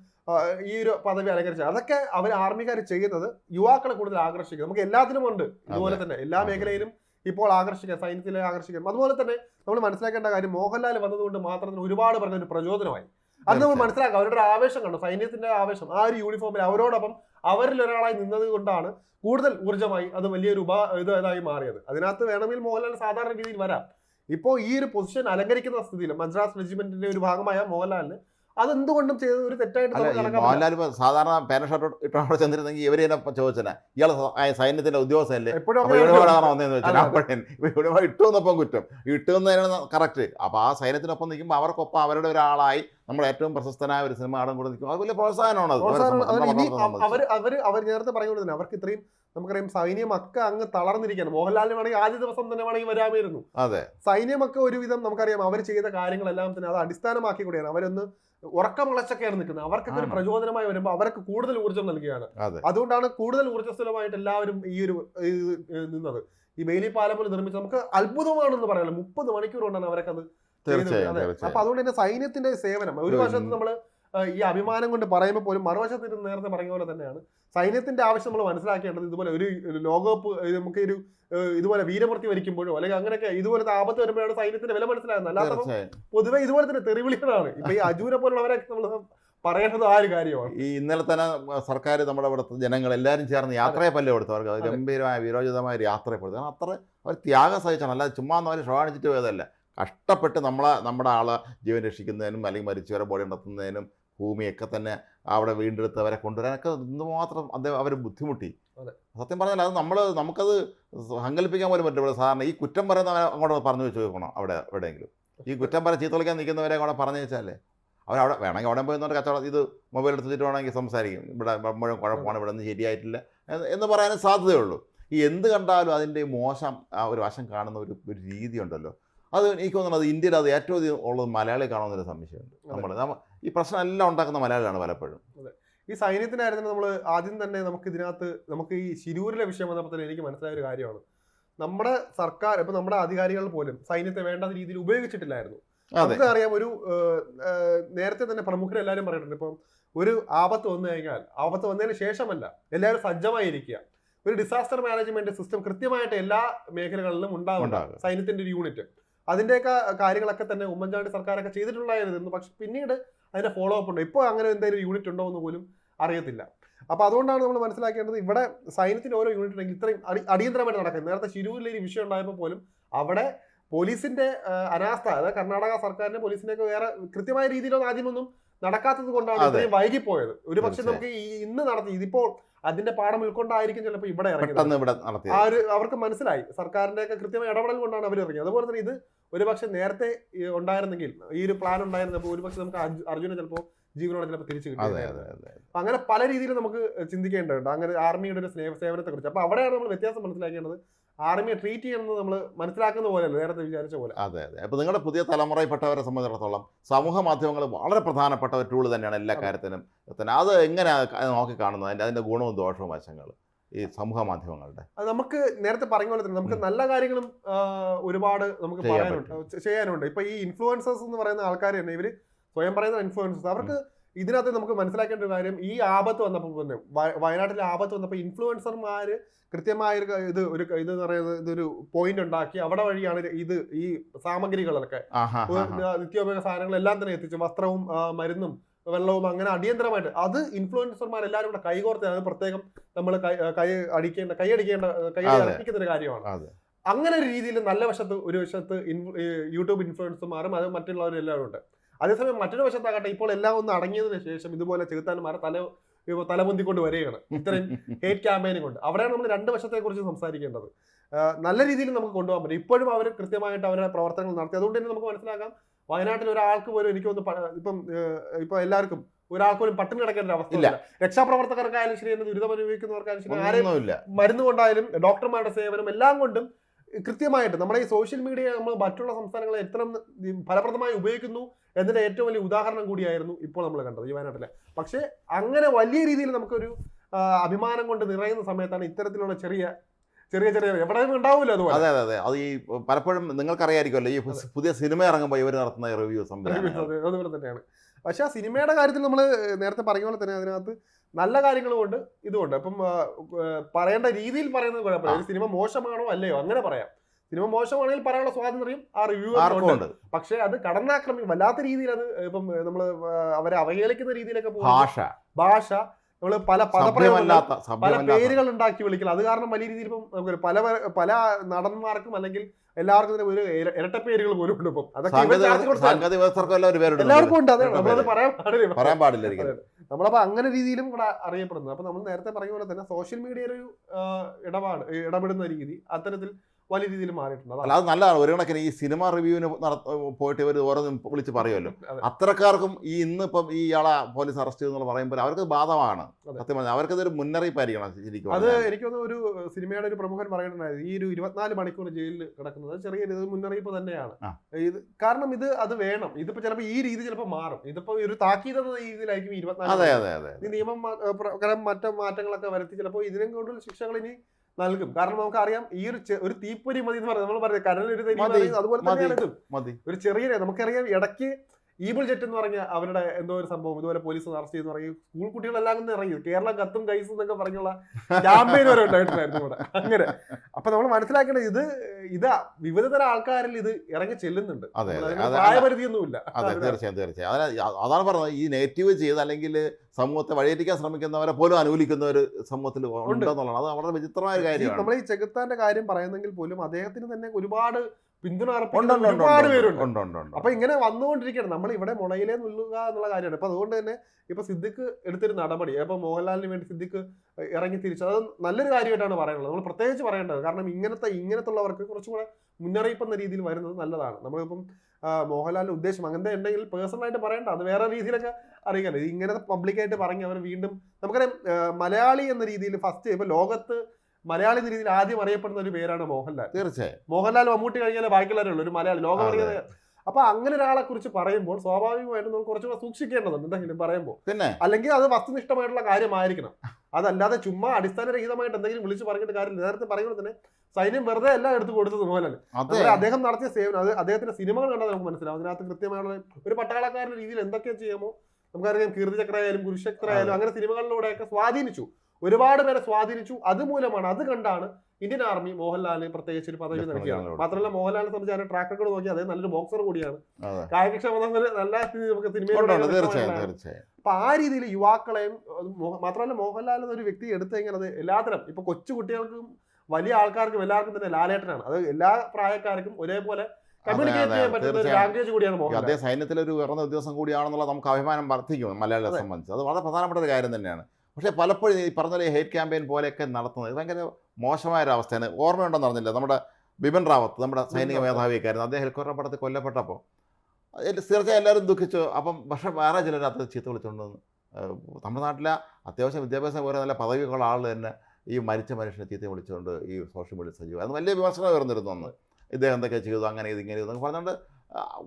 ഈ ഒരു പദവി അലങ്കരിച്ച അതൊക്കെ അവർ ആർമിക്കാർ ചെയ്യുന്നത് യുവാക്കളെ കൂടുതൽ ആകർഷിക്കും നമുക്ക് എല്ലാത്തിനും ഉണ്ട് ഇതുപോലെ തന്നെ. എല്ലാ മേഖലയിലും ഇപ്പോൾ ആകർഷിക്കാം സൈന്യത്തിലെ ആകർഷിക്കാം അതുപോലെ തന്നെ നമ്മൾ മനസ്സിലാക്കേണ്ട കാര്യം മോഹൻലാൽ വന്നതുകൊണ്ട് മാത്രം ഒരുപാട് പറഞ്ഞ ഒരു പ്രചോദനമായി. അത് നമ്മൾ മനസ്സിലാക്കുക മനസ്സിലാക്കാം അവരുടെ ഒരു ആവേശം കണ്ടു. സൈന്യത്തിന്റെ ആവേശം ആ ഒരു യൂണിഫോമിൽ അവരോടൊപ്പം അവരിൽ ഒരാളായി നിന്നത് കൊണ്ടാണ് കൂടുതൽ ഊർജമായി അത് വലിയൊരു ഉപ ഇത് ഇതായി മാറിയത്. അതിനകത്ത് വേണമെങ്കിൽ മോഹൻലാൽ സാധാരണ രീതിയിൽ വരാം. ഇപ്പോൾ ഈ ഒരു പൊസിഷൻ അലങ്കരിക്കുന്ന സ്ഥിതിയിൽ മദ്രാസ് റെജിമെന്റിന്റെ ഒരു ഭാഗമായ മോഹൻലാലിന് അതെന്തുകൊണ്ടും ചെയ്തത് ഒരു തെറ്റായിട്ട്. മോഹൻലാൽ സാധാരണ പാന്റ് ഷർട്ട് ഇട്ടവിടെ ചെന്നിരുന്നെങ്കിൽ ഇവർ ചോദിച്ചനെ ഇയാൾ സൈന്യത്തിന്റെ ഉദ്യോഗസ്ഥനല്ലേ? എപ്പോഴും അപ്പൊ അങ്ങനെ യൂണിഫോം വന്നതെന്ന് വെച്ചാൽ അതെ, അതെ. അപ്പോഴേ യൂണിഫോം ഇട്ടു കുറ്റം. ഇട്ടുവന്നതിനാണ് കറക്റ്റ് അപ്പൊ ആ സൈന്യത്തിനൊപ്പം നിൽക്കുമ്പോൾ അവർക്കൊപ്പം അവരുടെ ഒരാളായി നമ്മൾ ഏറ്റവും പ്രശസ്തനായ ഒരു സിനിമ ആടം കൂടെ നിൽക്കും. അത് വലിയ പ്രോത്സാഹനമാണ്. അത്. അവർ അവർ അവർ നേരത്തെ പറയുന്നത് അവർക്ക് ഇത്രയും നമുക്കറിയാം സൈന്യം സൈന്യമൊക്കെ അങ്ങ് തളർന്നിരിക്കുകയാണ്. മോഹൻലാലിന് വേണമെങ്കിൽ ആദ്യ ദിവസം തന്നെ വേണമെങ്കിൽ വരാമായിരുന്നു. അതെ. സൈന്യമൊക്കെ ഒരുവിധം നമുക്കറിയാം അവർ ചെയ്ത കാര്യങ്ങളെല്ലാം തന്നെ അത് അടിസ്ഥാനമാക്കി കൂടിയാണ് അവരൊന്ന് ഉറക്കമുളച്ചൊക്കെയാണ് നിൽക്കുന്നത്. അവർക്കൊക്കെ ഒരു. പ്രചോദനമായി വരുമ്പോൾ അവർക്ക് കൂടുതൽ ഊർജം നൽകുകയാണ്. അതെ. അതുകൊണ്ടാണ് കൂടുതൽ ഊർജസ്വലമായിട്ട് എല്ലാവരും ഈ ഒരു നിന്നത്. ഈ ബെയിലി പാലം പോലെ നിർമ്മിച്ച് നമുക്ക് അത്ഭുതമാണെന്ന് പറയാം മുപ്പത് മണിക്കൂർ കൊണ്ടാണ് അവരൊക്കെ അത്. അപ്പൊ അതുകൊണ്ട് തന്നെ സൈന്യത്തിന്റെ സേവനം ഒരു. വശത്ത് നമ്മൾ ഈ അഭിമാനം കൊണ്ട് പറയുമ്പോൾ പോലും മറുവശത്ത് നേരത്തെ പറഞ്ഞ പോലെ തന്നെയാണ്. സൈന്യത്തിന്റെ ആവശ്യം നമ്മൾ മനസ്സിലാക്കേണ്ടത് ഇതുപോലെ ഒരു ലോകകപ്പ് നമുക്ക് ഒരു ഇതുപോലെ വീരമൃത്തി വരിക്കുമ്പോഴോ അല്ലെങ്കിൽ അങ്ങനെയൊക്കെ ഇതുപോലത്തെ ആപത്ത് വരുമ്പോഴാണ് സൈന്യത്തിന്റെ വില മനസ്സിലാകുന്നത്. അല്ലാതെ പൊതുവെ ഇതുപോലെ തന്നെ തെറിവിളികളാണ്. ഇപ്പൊ ഈ അജൂരെ പോലുള്ളവരെ നമ്മൾ പറയേണ്ടത് ആ ഒരു കാര്യമാണ്. ഈ ഇന്നലെ തന്നെ സർക്കാർ നമ്മുടെ ഇവിടുത്തെ ജനങ്ങൾ എല്ലാവരും ചേർന്ന് യാത്രയെ പല്ല് കൊടുത്തു. അവർക്ക്. ഗംഭീരമായ വിരോചിതമായ ഒരു യാത്രയെ കൊടുത്തു. കാരണം അത്ര അവർ ത്യാഗം സഹിച്ചാണ്. അല്ലാതെ ചുമ്മാ അവർ ഷോ പോയതല്ല. കഷ്ടപ്പെട്ട് നമ്മളെ നമ്മുടെ ആളെ ജീവൻ രക്ഷിക്കുന്നതിനും അല്ലെങ്കിൽ മരിച്ചവരെ ബോഡി നടത്തുന്നതിനും ഭൂമിയൊക്കെ തന്നെ അവിടെ വീണ്ടെടുത്ത് അവരെ കൊണ്ടുവരാനൊക്കെ എന്തുമാത്രം അദ്ദേഹം അവർ ബുദ്ധിമുട്ടി. സത്യം പറഞ്ഞാൽ അത് നമ്മൾ നമുക്കത് സങ്കല്പിക്കാൻ പോലും പറ്റില്ല. ഇവിടെ സാധാരണ ഈ കുറ്റം പറയുന്നവരെ അങ്ങോട്ട് പറഞ്ഞു വെച്ച് നോക്കണം അവിടെ എവിടെയെങ്കിലും. ഈ കുറ്റം പറ ചീത്ത വിളിക്കാൻ നിൽക്കുന്നവരെ അവിടെ പറഞ്ഞു വെച്ചാലേ അവരവിടെ വേണമെങ്കിൽ അവിടെ പോയി നിന്നൊരു കച്ചവടം ഇത് മൊബൈൽ എടുത്തിട്ട് വേണമെങ്കിൽ സംസാരിക്കും. ഇവിടെ മുഴുവൻ കുഴപ്പമാണ് ഇവിടെ നിന്ന് ശരിയായിട്ടില്ല എന്ന് പറയാനും സാധ്യതയുള്ളൂ. ഈ എന്ത് കണ്ടാലും അതിന്റെ മോശം ആ ഒരു വശം കാണുന്ന ഒരു ഒരു രീതിയുണ്ടല്ലോ അത് എനിക്ക് തോന്നുന്നത് അത് ഇന്ത്യയിൽ അത് ഏറ്റവും അധികം ഉള്ളത് മലയാളി കാണുമെന്നൊരു സംശയമുണ്ട്. നമ്മൾ നമ്മ ഈ പ്രശ്നം എല്ലാം ഉണ്ടാക്കുന്ന മലയാളിയാണ് പലപ്പോഴും. ഈ സൈന്യത്തിനായിരുന്നു നമ്മൾ ആദ്യം തന്നെ നമുക്ക് ഇതിനകത്ത് നമുക്ക് ഈ ശിരൂരിലെ വിഷയം വന്നപ്പോൾ തന്നെ എനിക്ക് മനസ്സിലായ ഒരു കാര്യമാണ്. നമ്മുടെ സർക്കാർ ഇപ്പൊ നമ്മുടെ അധികാരികൾ പോലും സൈന്യത്തെ വേണ്ട രീതിയിൽ ഉപയോഗിച്ചിട്ടില്ലായിരുന്നു. അതെ. നമുക്ക് അറിയാം ഒരു നേരത്തെ തന്നെ പ്രമുഖരെല്ലാവരും പറഞ്ഞിട്ടുണ്ട് ഇപ്പം ഒരു ആപത്ത് വന്നു കഴിഞ്ഞാൽ ആപത്ത് വന്നതിന് ശേഷമല്ല എല്ലാവരും സജ്ജമായിരിക്കുക. ഒരു ഡിസാസ്റ്റർ മാനേജ്മെന്റ് സിസ്റ്റം കൃത്യമായിട്ട് എല്ലാ മേഖലകളിലും ഉണ്ടാവുന്നുണ്ട് സൈന്യത്തിന്റെ ഒരു യൂണിറ്റ് അതിന്റെയൊക്കെ കാര്യങ്ങളൊക്കെ തന്നെ ഉമ്മൻചാണ്ടി സർക്കാരൊക്കെ ചെയ്തിട്ടുണ്ടായിരുന്നു. പക്ഷെ പിന്നീട് അതിന്റെ ഫോളോ അപ്പ് ഉണ്ടോ. ഇപ്പോൾ അങ്ങനെ എന്തെങ്കിലും യൂണിറ്റ് ഉണ്ടോ എന്ന് പോലും അറിയത്തില്ല. അപ്പോൾ അതുകൊണ്ടാണ് നമ്മൾ മനസ്സിലാക്കേണ്ടത് ഇവിടെ സൈന്യത്തിന് ഓരോ യൂണിറ്റ് ഉണ്ടെങ്കിൽ ഇത്രയും അടി- അടിയന്തരമായിട്ട് നടക്കുന്നത്. നേരത്തെ ശിരൂരിൽ ഒരു വിഷയം ഉണ്ടായപ്പോൾ പോലും അവിടെ പോലീസിന്റെ അനാസ്ഥ അതായത് കർണാടക സർക്കാരിന്റെ പോലീസിന്റെയൊക്കെ വേറെ കൃത്യമായ രീതിയിലൊന്നും ആദ്യമൊന്നും നടക്കാത്തത് കൊണ്ടാണ്. ഇത്രയും വൈകിപ്പോയത്. ഒരു പക്ഷെ നമുക്ക് ഈ ഇന്ന് നടത്തി ഇതിപ്പോൾ അതിന്റെ പാഠം ഉൾക്കൊണ്ടായിരിക്കും ചിലപ്പോൾ ഇവിടെ ഇവിടെ ആ ഒരു അവർക്ക് മനസ്സിലായി. സർക്കാരിന്റെ ഒക്കെ കൃത്യമായ ഇടപെടൽ കൊണ്ടാണ് അവർ ഇറങ്ങിയത്. അതുപോലെ തന്നെ ഇത് ഒരുപക്ഷെ നേരത്തെ ഉണ്ടായിരുന്നെങ്കിൽ ഈ ഒരു പ്ലാൻ ഉണ്ടായിരുന്നപ്പോൾ ഒരുപക്ഷെ നമുക്ക് അർജുന ചിലപ്പോൾ ജീവനോടെ ചിലപ്പോൾ തിരിച്ചു കിട്ടും അപ്പൊ അങ്ങനെ പല രീതിയിൽ നമുക്ക് ചിന്തിക്കേണ്ടതുണ്ട്. അങ്ങനെ ആർമിയുടെ ഒരു സ്നേഹ സേവനത്തെ കുറിച്ച് അപ്പൊ അവിടെയാണ് നമ്മൾ വ്യത്യാസം മനസ്സിലാക്കേണ്ടത്. ആർമിയെ ട്രീറ്റ് ചെയ്യുന്നത് നമ്മൾ മനസ്സിലാക്കുന്ന പോലെയല്ല നേരത്തെ വിചാരിച്ച പോലെ. അതെ അതെ. അപ്പോൾ നിങ്ങളുടെ പുതിയ തലമുറയിൽപ്പെട്ടവരെ സംബന്ധിച്ചിടത്തോളം സമൂഹ മാധ്യമങ്ങൾ വളരെ പ്രധാനപ്പെട്ട ഒരു ടൂൾ തന്നെയാണ് എല്ലാ. കാര്യത്തിനും. തന്നെ അത് എങ്ങനെയാണ് നോക്കി കാണുന്നത് അതിന്റെ അതിന്റെ ഗുണവും ദോഷവും വശങ്ങൾ ഈ സമൂഹ മാധ്യമങ്ങളുടെ. അത് നമുക്ക് നേരത്തെ പറഞ്ഞ പോലെ തന്നെ നമുക്ക് നല്ല കാര്യങ്ങളും ഒരുപാട് നമുക്ക് പറയാനുണ്ട്. ചെയ്യാനുണ്ട്. ഇപ്പൊ ഈ ഇൻഫ്ലുവൻസേഴ്സ് എന്ന് പറയുന്ന ആൾക്കാർ തന്നെ ഇവർ സ്വയം പറയുന്ന ഇൻഫ്ലുവൻസേഴ്സ് അവർക്ക് ഇതിനകത്ത് നമുക്ക് മനസ്സിലാക്കേണ്ട ഒരു കാര്യം ഈ ആപത്ത് വന്നപ്പോൾ തന്നെ വയ- വയനാട്ടിലെ ആപത്ത് വന്നപ്പോൾ ഇൻഫ്ലുവൻസർമാർ കൃത്യമായ ഒരു ഇത് ഒരു ഇത് എന്ന് പറയുന്നത് ഇതൊരു പോയിന്റ് ഉണ്ടാക്കി അവിടെ വഴിയാണ് ഇത് ഈ സാമഗ്രികളൊക്കെ. നിത്യോപയോഗ നിത്യോപയോഗ സാധനങ്ങളെല്ലാം തന്നെ എത്തിച്ചു. വസ്ത്രവും മരുന്നും വെള്ളവും അങ്ങനെ അടിയന്തരമായിട്ട്. അത് ഇൻഫ്ലുവൻസർമാർ എല്ലാവരും കൂടെ കൈകോർത്ത് അത് പ്രത്യേകം നമ്മൾ കൈ അടിക്കേണ്ട കൈ അടിക്കേണ്ട കൈ അടിപ്പിക്കുന്ന ഒരു കാര്യമാണ്. അങ്ങനെ ഒരു രീതിയിൽ നല്ല വശത്ത് ഒരു വശത്ത് യൂട്യൂബ് ഇൻഫ്ലുവൻസർമാരും അത് മറ്റുള്ളവരും എല്ലാവരും ഉണ്ട്. അതേസമയം മറ്റൊരു വശത്താകട്ടെ ഇപ്പോൾ എല്ലാം ഒന്ന് അടങ്ങിയതിനു ശേഷം ഇതുപോലെ ചെകുത്താന്മാരെ തല തലമുന്തിക്കൊണ്ട് വരികയാണ്. ഇത്രയും ഹേറ്റ് ക്യാമ്പയിനും കൊണ്ട്. അവിടെയാണ് നമ്മൾ രണ്ട് വശത്തെ കുറിച്ച് സംസാരിക്കേണ്ടത് നല്ല രീതിയിൽ നമുക്ക് കൊണ്ടുപോകാൻ പറ്റും. ഇപ്പോഴും അവർ കൃത്യമായിട്ട് അവരുടെ പ്രവർത്തനങ്ങൾ നടത്തി. അതുകൊണ്ട് തന്നെ നമുക്ക് മനസ്സിലാക്കാം വയനാട്ടിൽ ഒരാൾക്ക് പോലും എനിക്ക് ഒന്ന് ഇപ്പം ഇപ്പൊ എല്ലാവർക്കും ഒരാൾക്ക് പോലും പട്ടിണി കിടക്കേണ്ട ഒരു അവസ്ഥ ഇല്ല. ഇല്ല. രക്ഷാപ്രവർത്തകർക്കായാലും ശരി എന്ന് ദുരിതം അനുഭവിക്കുന്നവർക്കായാലും ശരി ആരെയും മരുന്ന് കൊണ്ടായാലും ഡോക്ടർമാരുടെ സേവനം എല്ലാം കൊണ്ടും കൃത്യമായിട്ട് നമ്മുടെ ഈ സോഷ്യൽ മീഡിയ നമ്മൾ മറ്റുള്ള സംസ്ഥാനങ്ങളെ എത്ര ഫലപ്രദമായി ഉപയോഗിക്കുന്നു എന്നതിന്റെ ഏറ്റവും വലിയ ഉദാഹരണം കൂടിയായിരുന്നു ഇപ്പോൾ നമ്മൾ കണ്ടത് ഈ വയനാട്ടിലെ പക്ഷേ അങ്ങനെ വലിയ രീതിയിൽ നമുക്കൊരു അഭിമാനം കൊണ്ട് നിറയുന്ന സമയത്താണ് ഇത്തരത്തിലുള്ള ചെറിയ ചെറിയ ചെറിയ ഉണ്ടാവില്ല അതുപോലെ. അതെ അതെ അതെ. അത് ഈ പലപ്പോഴും നിങ്ങൾക്കറിയായിരിക്കുമല്ലോ ഈ പുതിയ സിനിമ ഇറങ്ങുമ്പോൾ ഇവർ നടത്തുന്ന റിവ്യൂ സംവിധാനം അതെ, അതുപോലെ തന്നെയാണ്. പക്ഷെ ആ സിനിമയുടെ കാര്യത്തിൽ നമ്മൾ നേരത്തെ പറഞ്ഞ പോലെ തന്നെ അതിനകത്ത് നല്ല കാര്യങ്ങളും ഉണ്ട് ഇതുമുണ്ട് അപ്പം പറയേണ്ട രീതിയിൽ പറയുന്നത് കുഴപ്പമില്ല. ഒരു സിനിമ മോശമാണോ അല്ലയോ? അങ്ങനെ പറയാം. സിനിമ മോശമാണെങ്കിൽ പറയാനുള്ള സ്വാതന്ത്ര്യം ആ റിവ്യൂ പക്ഷേ അത് കടന്നാക്രമിക്കും വല്ലാത്ത രീതിയിൽ അത് ഇപ്പം നമ്മൾ അവരെ അവഹേളിക്കുന്ന രീതിയിലൊക്കെ ഭാഷ. ഭാഷ നമ്മൾ പല പദപ്രയോഗമല്ലാത്ത പല പേരുകൾ ഉണ്ടാക്കി വിളിക്കണം അത് കാരണം വലിയ രീതിയിൽ ഇപ്പം നമുക്ക് പല പല നടന്മാർക്കും അല്ലെങ്കിൽ എല്ലാവർക്കും തന്നെ ഒരു ഇരട്ട പേരുകൾ പോലും ഉണ്ട് ഇപ്പം. അതൊക്കെ എല്ലാവർക്കും ഉണ്ട് അതെ. ഇരട്ട നമ്മളത് പറയാൻ പാടില്ല. പറയാൻ പാടില്ല ഒരിക്കലും. നമ്മളപ്പോ അങ്ങനെ രീതിയിലും ഇവിടെ അറിയപ്പെടുന്നത് അപ്പൊ നമ്മൾ നേരത്തെ പറഞ്ഞ പോലെ തന്നെ സോഷ്യൽ മീഡിയ ഒരു ഇടപാട് ഇടപെടുന്ന രീതി അത്തരത്തിൽ വലിയ രീതിയിൽ മാറിയിട്ടുണ്ട്. അല്ല അതാണ് അത് നല്ലതാണ്. ഒരു കണക്കിന് ഈ സിനിമ റിവ്യൂവിന് പോയിട്ട് ഇവർ ഓരോന്നും വിളിച്ച് പറയുമല്ലോ. അത്രക്കാർക്കും ഈ ഇന്നിപ്പം ഈ ഇയാളെ പോലീസ് അറസ്റ്റ് ചെയ്തെന്നുള്ള പറയുമ്പോൾ അവർക്ക് ബാധമാണ്. സത്യം പറഞ്ഞാൽ അവർക്കതൊരു മുന്നറിയിപ്പായിരിക്കണം ശരിക്കും അത്. എനിക്ക് തോന്നുന്നു ഒരു സിനിമയുടെ ഒരു പ്രമുഖൻ പറയുന്നുണ്ടായിരുന്നു. ഈ ഒരു ഇരുപത്തിനാല് മണിക്കൂർ ജയിലിൽ കിടക്കുന്നത് ചെറിയൊരു ഇത് മുന്നറിയിപ്പ് തന്നെയാണ്. ഇത് കാരണം ഇത് അത് വേണം. ഇതിപ്പോ ചിലപ്പോൾ ഈ രീതി ചിലപ്പോൾ മാറും. ഇതിപ്പോ ഒരു താക്കീത് എന്ന രീതിയിലായിരിക്കും ഇരുപത്തിനാല് അതെ അതെ ഈ നിയമം പ്രകാരം മറ്റു മാറ്റങ്ങളൊക്കെ വരുത്തി ചിലപ്പോൾ ഇതിനും കൂടുതൽ ശിക്ഷകൾ ഇനി നൽകും. കാരണം നമുക്കറിയാം ഈ ഒരു ഒരു തീപ്പൊരി മതി എന്ന് പറയുന്നത് നമ്മൾ പറയുന്നത് കടലിൽ ഒരു തരി അതുപോലെ തന്നെയാണ് ഇതും. ഒരു ചെറിയ നമുക്കറിയാം ഇടയ്ക്ക് ഈബിൾ ജെറ്റ് എന്ന് പറഞ്ഞ അവരുടെ എന്തോ ഒരു സംഭവം ഇതുപോലെ പോലീസ് അറസ്റ്റ് ചെയ്തെന്ന് പറയും സ്കൂൾ കുട്ടികളെല്ലാം കൂടെ ഇറങ്ങി. കേരളം കത്തും കൈസും എന്നൊക്കെ പറഞ്ഞുള്ള ക്യാമ്പയിൻ വരെ ഉണ്ടായിട്ടുണ്ടായിരുന്നു ഇവിടെ. അങ്ങനെ. അപ്പൊ നമ്മൾ മനസ്സിലാക്കേണ്ടത് ഇത് ഇത് വിവിധ തരം ആൾക്കാരിൽ ഇത് ഇറങ്ങി ചെല്ലുന്നുണ്ട്. പ്രായപരിധിയൊന്നുമില്ല. അതെ തീർച്ചയായും തീർച്ചയായും. അതാണ് പറഞ്ഞത്. ഈ നെഗറ്റീവ് ചെയ്ത് അല്ലെങ്കിൽ സമൂഹത്തെ വഴിയേറ്റിക്കാൻ ശ്രമിക്കുന്നവരെ പോലും അനുകൂലിക്കുന്ന ഒരു സമൂഹത്തിൽ ഉണ്ടെന്നുള്ളതാണ്. അത് വളരെ വിചിത്രമായ ഒരു കാര്യമാണ്. നമ്മൾ ഈ ചെകുത്താന്റെ കാര്യം പറയുന്നെങ്കിൽ പോലും അദ്ദേഹത്തിന് തന്നെ ഒരുപാട് പിന്തുണ ഒരുപാട് പേരുണ്ട്. അപ്പൊ ഇങ്ങനെ വന്നുകൊണ്ടിരിക്കുകയാണ്. നമ്മൾ ഇവിടെ മുളയിലേ നുള്ളുക എന്നുള്ള കാര്യമാണ്. അപ്പൊ അതുകൊണ്ട് തന്നെ ഇപ്പൊ സിദ്ദിഖ് എടുത്തൊരു നടപടി. ഇപ്പൊ മോഹൻലാലിന് വേണ്ടി സിദ്ദിഖ് ഇറങ്ങി തിരിച്ചു. അത് നല്ലൊരു കാര്യമായിട്ടാണ് പറയാനുള്ളത്. നമ്മൾ പ്രത്യേകിച്ച് പറയേണ്ടത് കാരണം ഇങ്ങനത്തെ ഇങ്ങനത്തുള്ളവർക്ക് കുറച്ചും കൂടെ മുന്നറിയിപ്പ് എന്ന രീതിയിൽ വരുന്നത് നല്ലതാണ്. നമ്മളിപ്പം മോഹൻലാലിന്റെ ഉദ്ദേശം അങ്ങനത്തെ ഉണ്ടെങ്കിൽ പേഴ്സണൽ ആയിട്ട് പറയണ്ട. അത് വേറെ രീതിയിലൊക്കെ അറിയിക്കാൻ ഇങ്ങനെ പബ്ലിക്കായിട്ട് പറഞ്ഞ് അവർ വീണ്ടും നമുക്കറിയാം മലയാളി എന്ന രീതിയിൽ ഫസ്റ്റ് ഇപ്പൊ ലോകത്ത് മലയാളി നിരീതിയിൽ രീതിയിൽ ആദ്യം അറിയപ്പെടുന്ന ഒരു പേരാണ് മോഹൻലാൽ. തീർച്ചയായും. മോഹൻലാൽ മമ്മൂട്ടി കഴിഞ്ഞാൽ ബാക്കിയുള്ളവരുള്ളൂ ഒരു മലയാളി ലോകം. അറിയാതെ. അപ്പൊ അങ്ങനെ ഒരാളെ കുറിച്ച് പറയുമ്പോൾ സ്വാഭാവികമായിട്ടും നമ്മൾ കുറച്ചുകൂടെ സൂക്ഷിക്കേണ്ടതുണ്ട് എന്തെങ്കിലും പറയുമ്പോൾ. പിന്നെ? അല്ലെങ്കിൽ അത് വസ്തുനിഷ്ഠമായിട്ടുള്ള കാര്യമായിരിക്കണം. അതല്ലാതെ ചുമ്മാ അടിസ്ഥാനരഹിതമായിട്ട് എന്തെങ്കിലും വിളിച്ച് പറഞ്ഞിട്ട് കാര്യമില്ല. നേരത്തെ പറയുമ്പോൾ തന്നെ സൈന്യം വെറുതെ എല്ലാം എടുത്തു കൊടുത്തത് മോഹൻലാൽ. അദ്ദേഹം നടത്തിയ സേവനം അത് അദ്ദേഹത്തിന്റെ സിനിമകൾ കണ്ടാൽ നമുക്ക് മനസ്സിലാവും. അതിനകത്ത് കൃത്യമായുള്ള ഒരു പട്ടാളക്കാരുടെ രീതിയിൽ എന്തൊക്കെ ചെയ്യാമോ? നമുക്കറിയാം കീർത്തിചക്രായാലും ആയാലും ആയാലും അങ്ങനെ സിനിമകളിലൂടെയൊക്കെ സ്വാധീനിച്ചു. ഒരുപാട് പേരെ സ്വാധീനിച്ചു. അതുമൂലമാണ് അത് കണ്ടാണ് ഇന്ത്യൻ ആർമി മോഹൻലാലിന് പ്രത്യേകിച്ച് ഒരു പദവി നൽകിയത്. നൽകിയാണ് മാത്രമല്ല മോഹൻലാലിനെ സംബന്ധിച്ച് അതിന്റെ ട്രാക്ക് റെക്കോർഡ് നോക്കി അദ്ദേഹം നല്ലൊരു ബോക്സർ കൂടിയാണ്. കായികക്ഷമത നല്ല നമുക്ക്. തീർച്ചയായും അപ്പൊ ആ രീതിയിൽ യുവാക്കളെയും മാത്രമല്ല മോഹൻലാൽ എന്നൊരു വ്യക്തി എടുത്തെങ്കിൽ അത് എല്ലാത്തരം ഇപ്പൊ കൊച്ചു കുട്ടികൾക്കും വലിയ ആൾക്കാർക്കും എല്ലാവർക്കും തന്നെ ലാലേട്ടനാണ്. അത് എല്ലാ പ്രായക്കാർക്കും ഒരേപോലെ അദ്ദേഹം സൈന്യത്തിലെ ഒരു ഉയർന്ന ഉദ്യോഗസ്ഥൻ കൂടിയാണെന്നുള്ള നമുക്ക് അഭിമാനം വർദ്ധിക്കും മലയാളിയെ സംബന്ധിച്ച്. അത് വളരെ പ്രധാനപ്പെട്ട ഒരു കാര്യം തന്നെയാണ്. പക്ഷേ പലപ്പോഴും ഈ പറഞ്ഞ ഹേറ്റ് ക്യാമ്പയിൻ പോലെയൊക്കെ നടത്തുന്നത് ഭയങ്കര മോശമായ ഒരു അവസ്ഥയാണ് ഓർമ്മയുണ്ടെന്ന് അറിഞ്ഞില്ല. നമ്മുടെ ബിപിൻ റാവത്ത് നമ്മുടെ സൈനിക മേധാവിയൊക്കെ ആയിരുന്നു അദ്ദേഹം ഹെലികോപ്റ്റർ പടത്തിൽ കൊല്ലപ്പെട്ടപ്പോൾ. തീർച്ചയായും എല്ലാവരും ദുഃഖിച്ചു. അപ്പം പക്ഷേ വേറെ ചിലർ അത് ചീത്ത വിളിച്ചുകൊണ്ടെന്ന് ഏഹ്, നമ്മുടെ നാട്ടിലെ അത്യാവശ്യം വിദ്യാഭ്യാസം പോലെ നല്ല പദവിയൊക്കെയുള്ള ആൾ തന്നെ ഈ മരിച്ച മനുഷ്യനെ ചീത്ത വിളിച്ചുകൊണ്ട് ഈ സോഷ്യൽ മീഡിയ സജീവം. അത് വലിയ വിമർശനം ഉയർന്നിരുന്നു അന്ന്. ഇദ്ദേഹം എന്തൊക്കെ ചെയ്തു? അങ്ങനെ ഇത് ഇങ്ങനെ ഇതെന്ന് പറഞ്ഞുകൊണ്ട്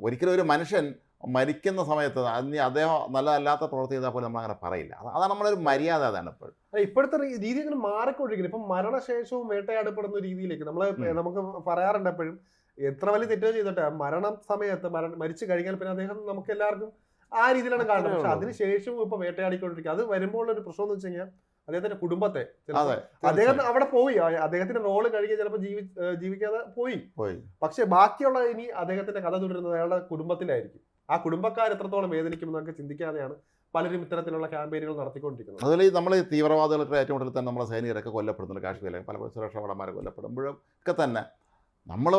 ഒരിക്കലും ഒരു മനുഷ്യൻ മരിക്കുന്ന സമയത്ത് അന്ന് അദ്ദേഹം നല്ലതല്ലാത്ത പ്രവൃത്തി ചെയ്താൽ പോലും നമ്മൾ അങ്ങനെ പറയില്ല. അത് അതാണ് നമ്മളൊരു മര്യാദ അതാണ് ഇപ്പോൾ. ഇപ്പോഴത്തെ രീതി അങ്ങനെ മാറിക്കൊണ്ടിരിക്കുന്നു. ഇപ്പം മരണശേഷവും വേട്ടയാടപ്പെടുന്ന രീതിയിലേക്ക് നമ്മൾ നമുക്ക് പറയാറുണ്ട് എപ്പോഴും എത്ര വലിയ തെറ്റോ ചെയ്തിട്ട് മരണ സമയത്ത് മരണം മരിച്ചു കഴിഞ്ഞാൽ പിന്നെ അദ്ദേഹം നമുക്ക് എല്ലാവർക്കും ആ രീതിയിലാണ് കാണുന്നത്. പക്ഷെ. അതിനുശേഷവും ഇപ്പൊ വേട്ടയാടിക്കൊണ്ടിരിക്കുക. അത് വരുമ്പോൾ ഒരു പ്രശ്നം എന്ന് വെച്ച് കഴിഞ്ഞാൽ അദ്ദേഹത്തിന്റെ കുടുംബത്തെ അതെ അദ്ദേഹം അവിടെ പോയി. അദ്ദേഹത്തിന്റെ റോൾ കഴിഞ്ഞ് ചിലപ്പോൾ ജീവി ജീവിക്കാതെ പോയി. പോയി. പക്ഷെ ബാക്കിയുള്ള ഇനി അദ്ദേഹത്തിന്റെ കഥ തുടരുന്നത് അയാളുടെ കുടുംബത്തിലായിരിക്കും. ആ കുടുംബക്കാർ എത്രത്തോളം വേദനിക്കുമെന്നൊക്കെ ചിന്തിക്കാതെയാണ് പലരും ഇത്തരത്തിലുള്ള ക്യാമ്പയിനുകൾ നടത്തിക്കൊണ്ടിരിക്കുന്നത്. ഈ നമ്മൾ ഈ തീവ്രവാദികളുടെ കൂടുതൽ തന്നെ നമ്മുടെ സൈനികരൊക്കെ കൊല്ലപ്പെടുന്നുണ്ട്. കാശ്മീരിലെ പല സുരക്ഷാ ഭടന്മാരെ കൊല്ലപ്പെടുമ്പോഴും ഒക്കെ തന്നെ നമ്മൾ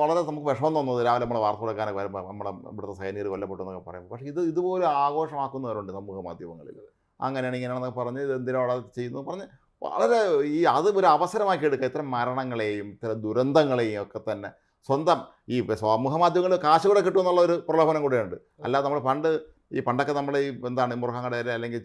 വളരെ നമുക്ക് വിഷമം തോന്നുന്നത് രാവിലെ നമ്മൾ വാർത്ത കൊടുക്കാനൊക്കെ വരുമ്പോൾ നമ്മുടെ ഇവിടുത്തെ സൈനികർ കൊല്ലപ്പെട്ടെന്നൊക്കെ പറയുമ്പോൾ പക്ഷേ ഇത് ഇതുപോലെ ആഘോഷമാക്കുന്നവരുണ്ട് സമൂഹ മാധ്യമങ്ങളിൽ. അങ്ങനെയാണ് ഇങ്ങനെയാണെന്നൊക്കെ പറഞ്ഞ് ഇത് എന്തിനാ അവിടെ ചെയ്യുന്നു പറഞ്ഞ് വളരെ ഈ അത് ഒരു അവസരമാക്കി എടുക്കുക. ഇത്തരം മരണങ്ങളെയും ഇത്തരം ദുരന്തങ്ങളെയും ഒക്കെ തന്നെ സ്വന്തം ഈ സമൂഹ മാധ്യമങ്ങൾ കാശ് കൂടെ കിട്ടുമെന്നുള്ള ഒരു പ്രലോഭനം കൂടെയുണ്ട്. അല്ലാതെ നമ്മൾ പണ്ട് ഈ പണ്ടൊക്കെ നമ്മൾ ഈ എന്താണ് മുറുഖങ്കടയിൽ അല്ലെങ്കിൽ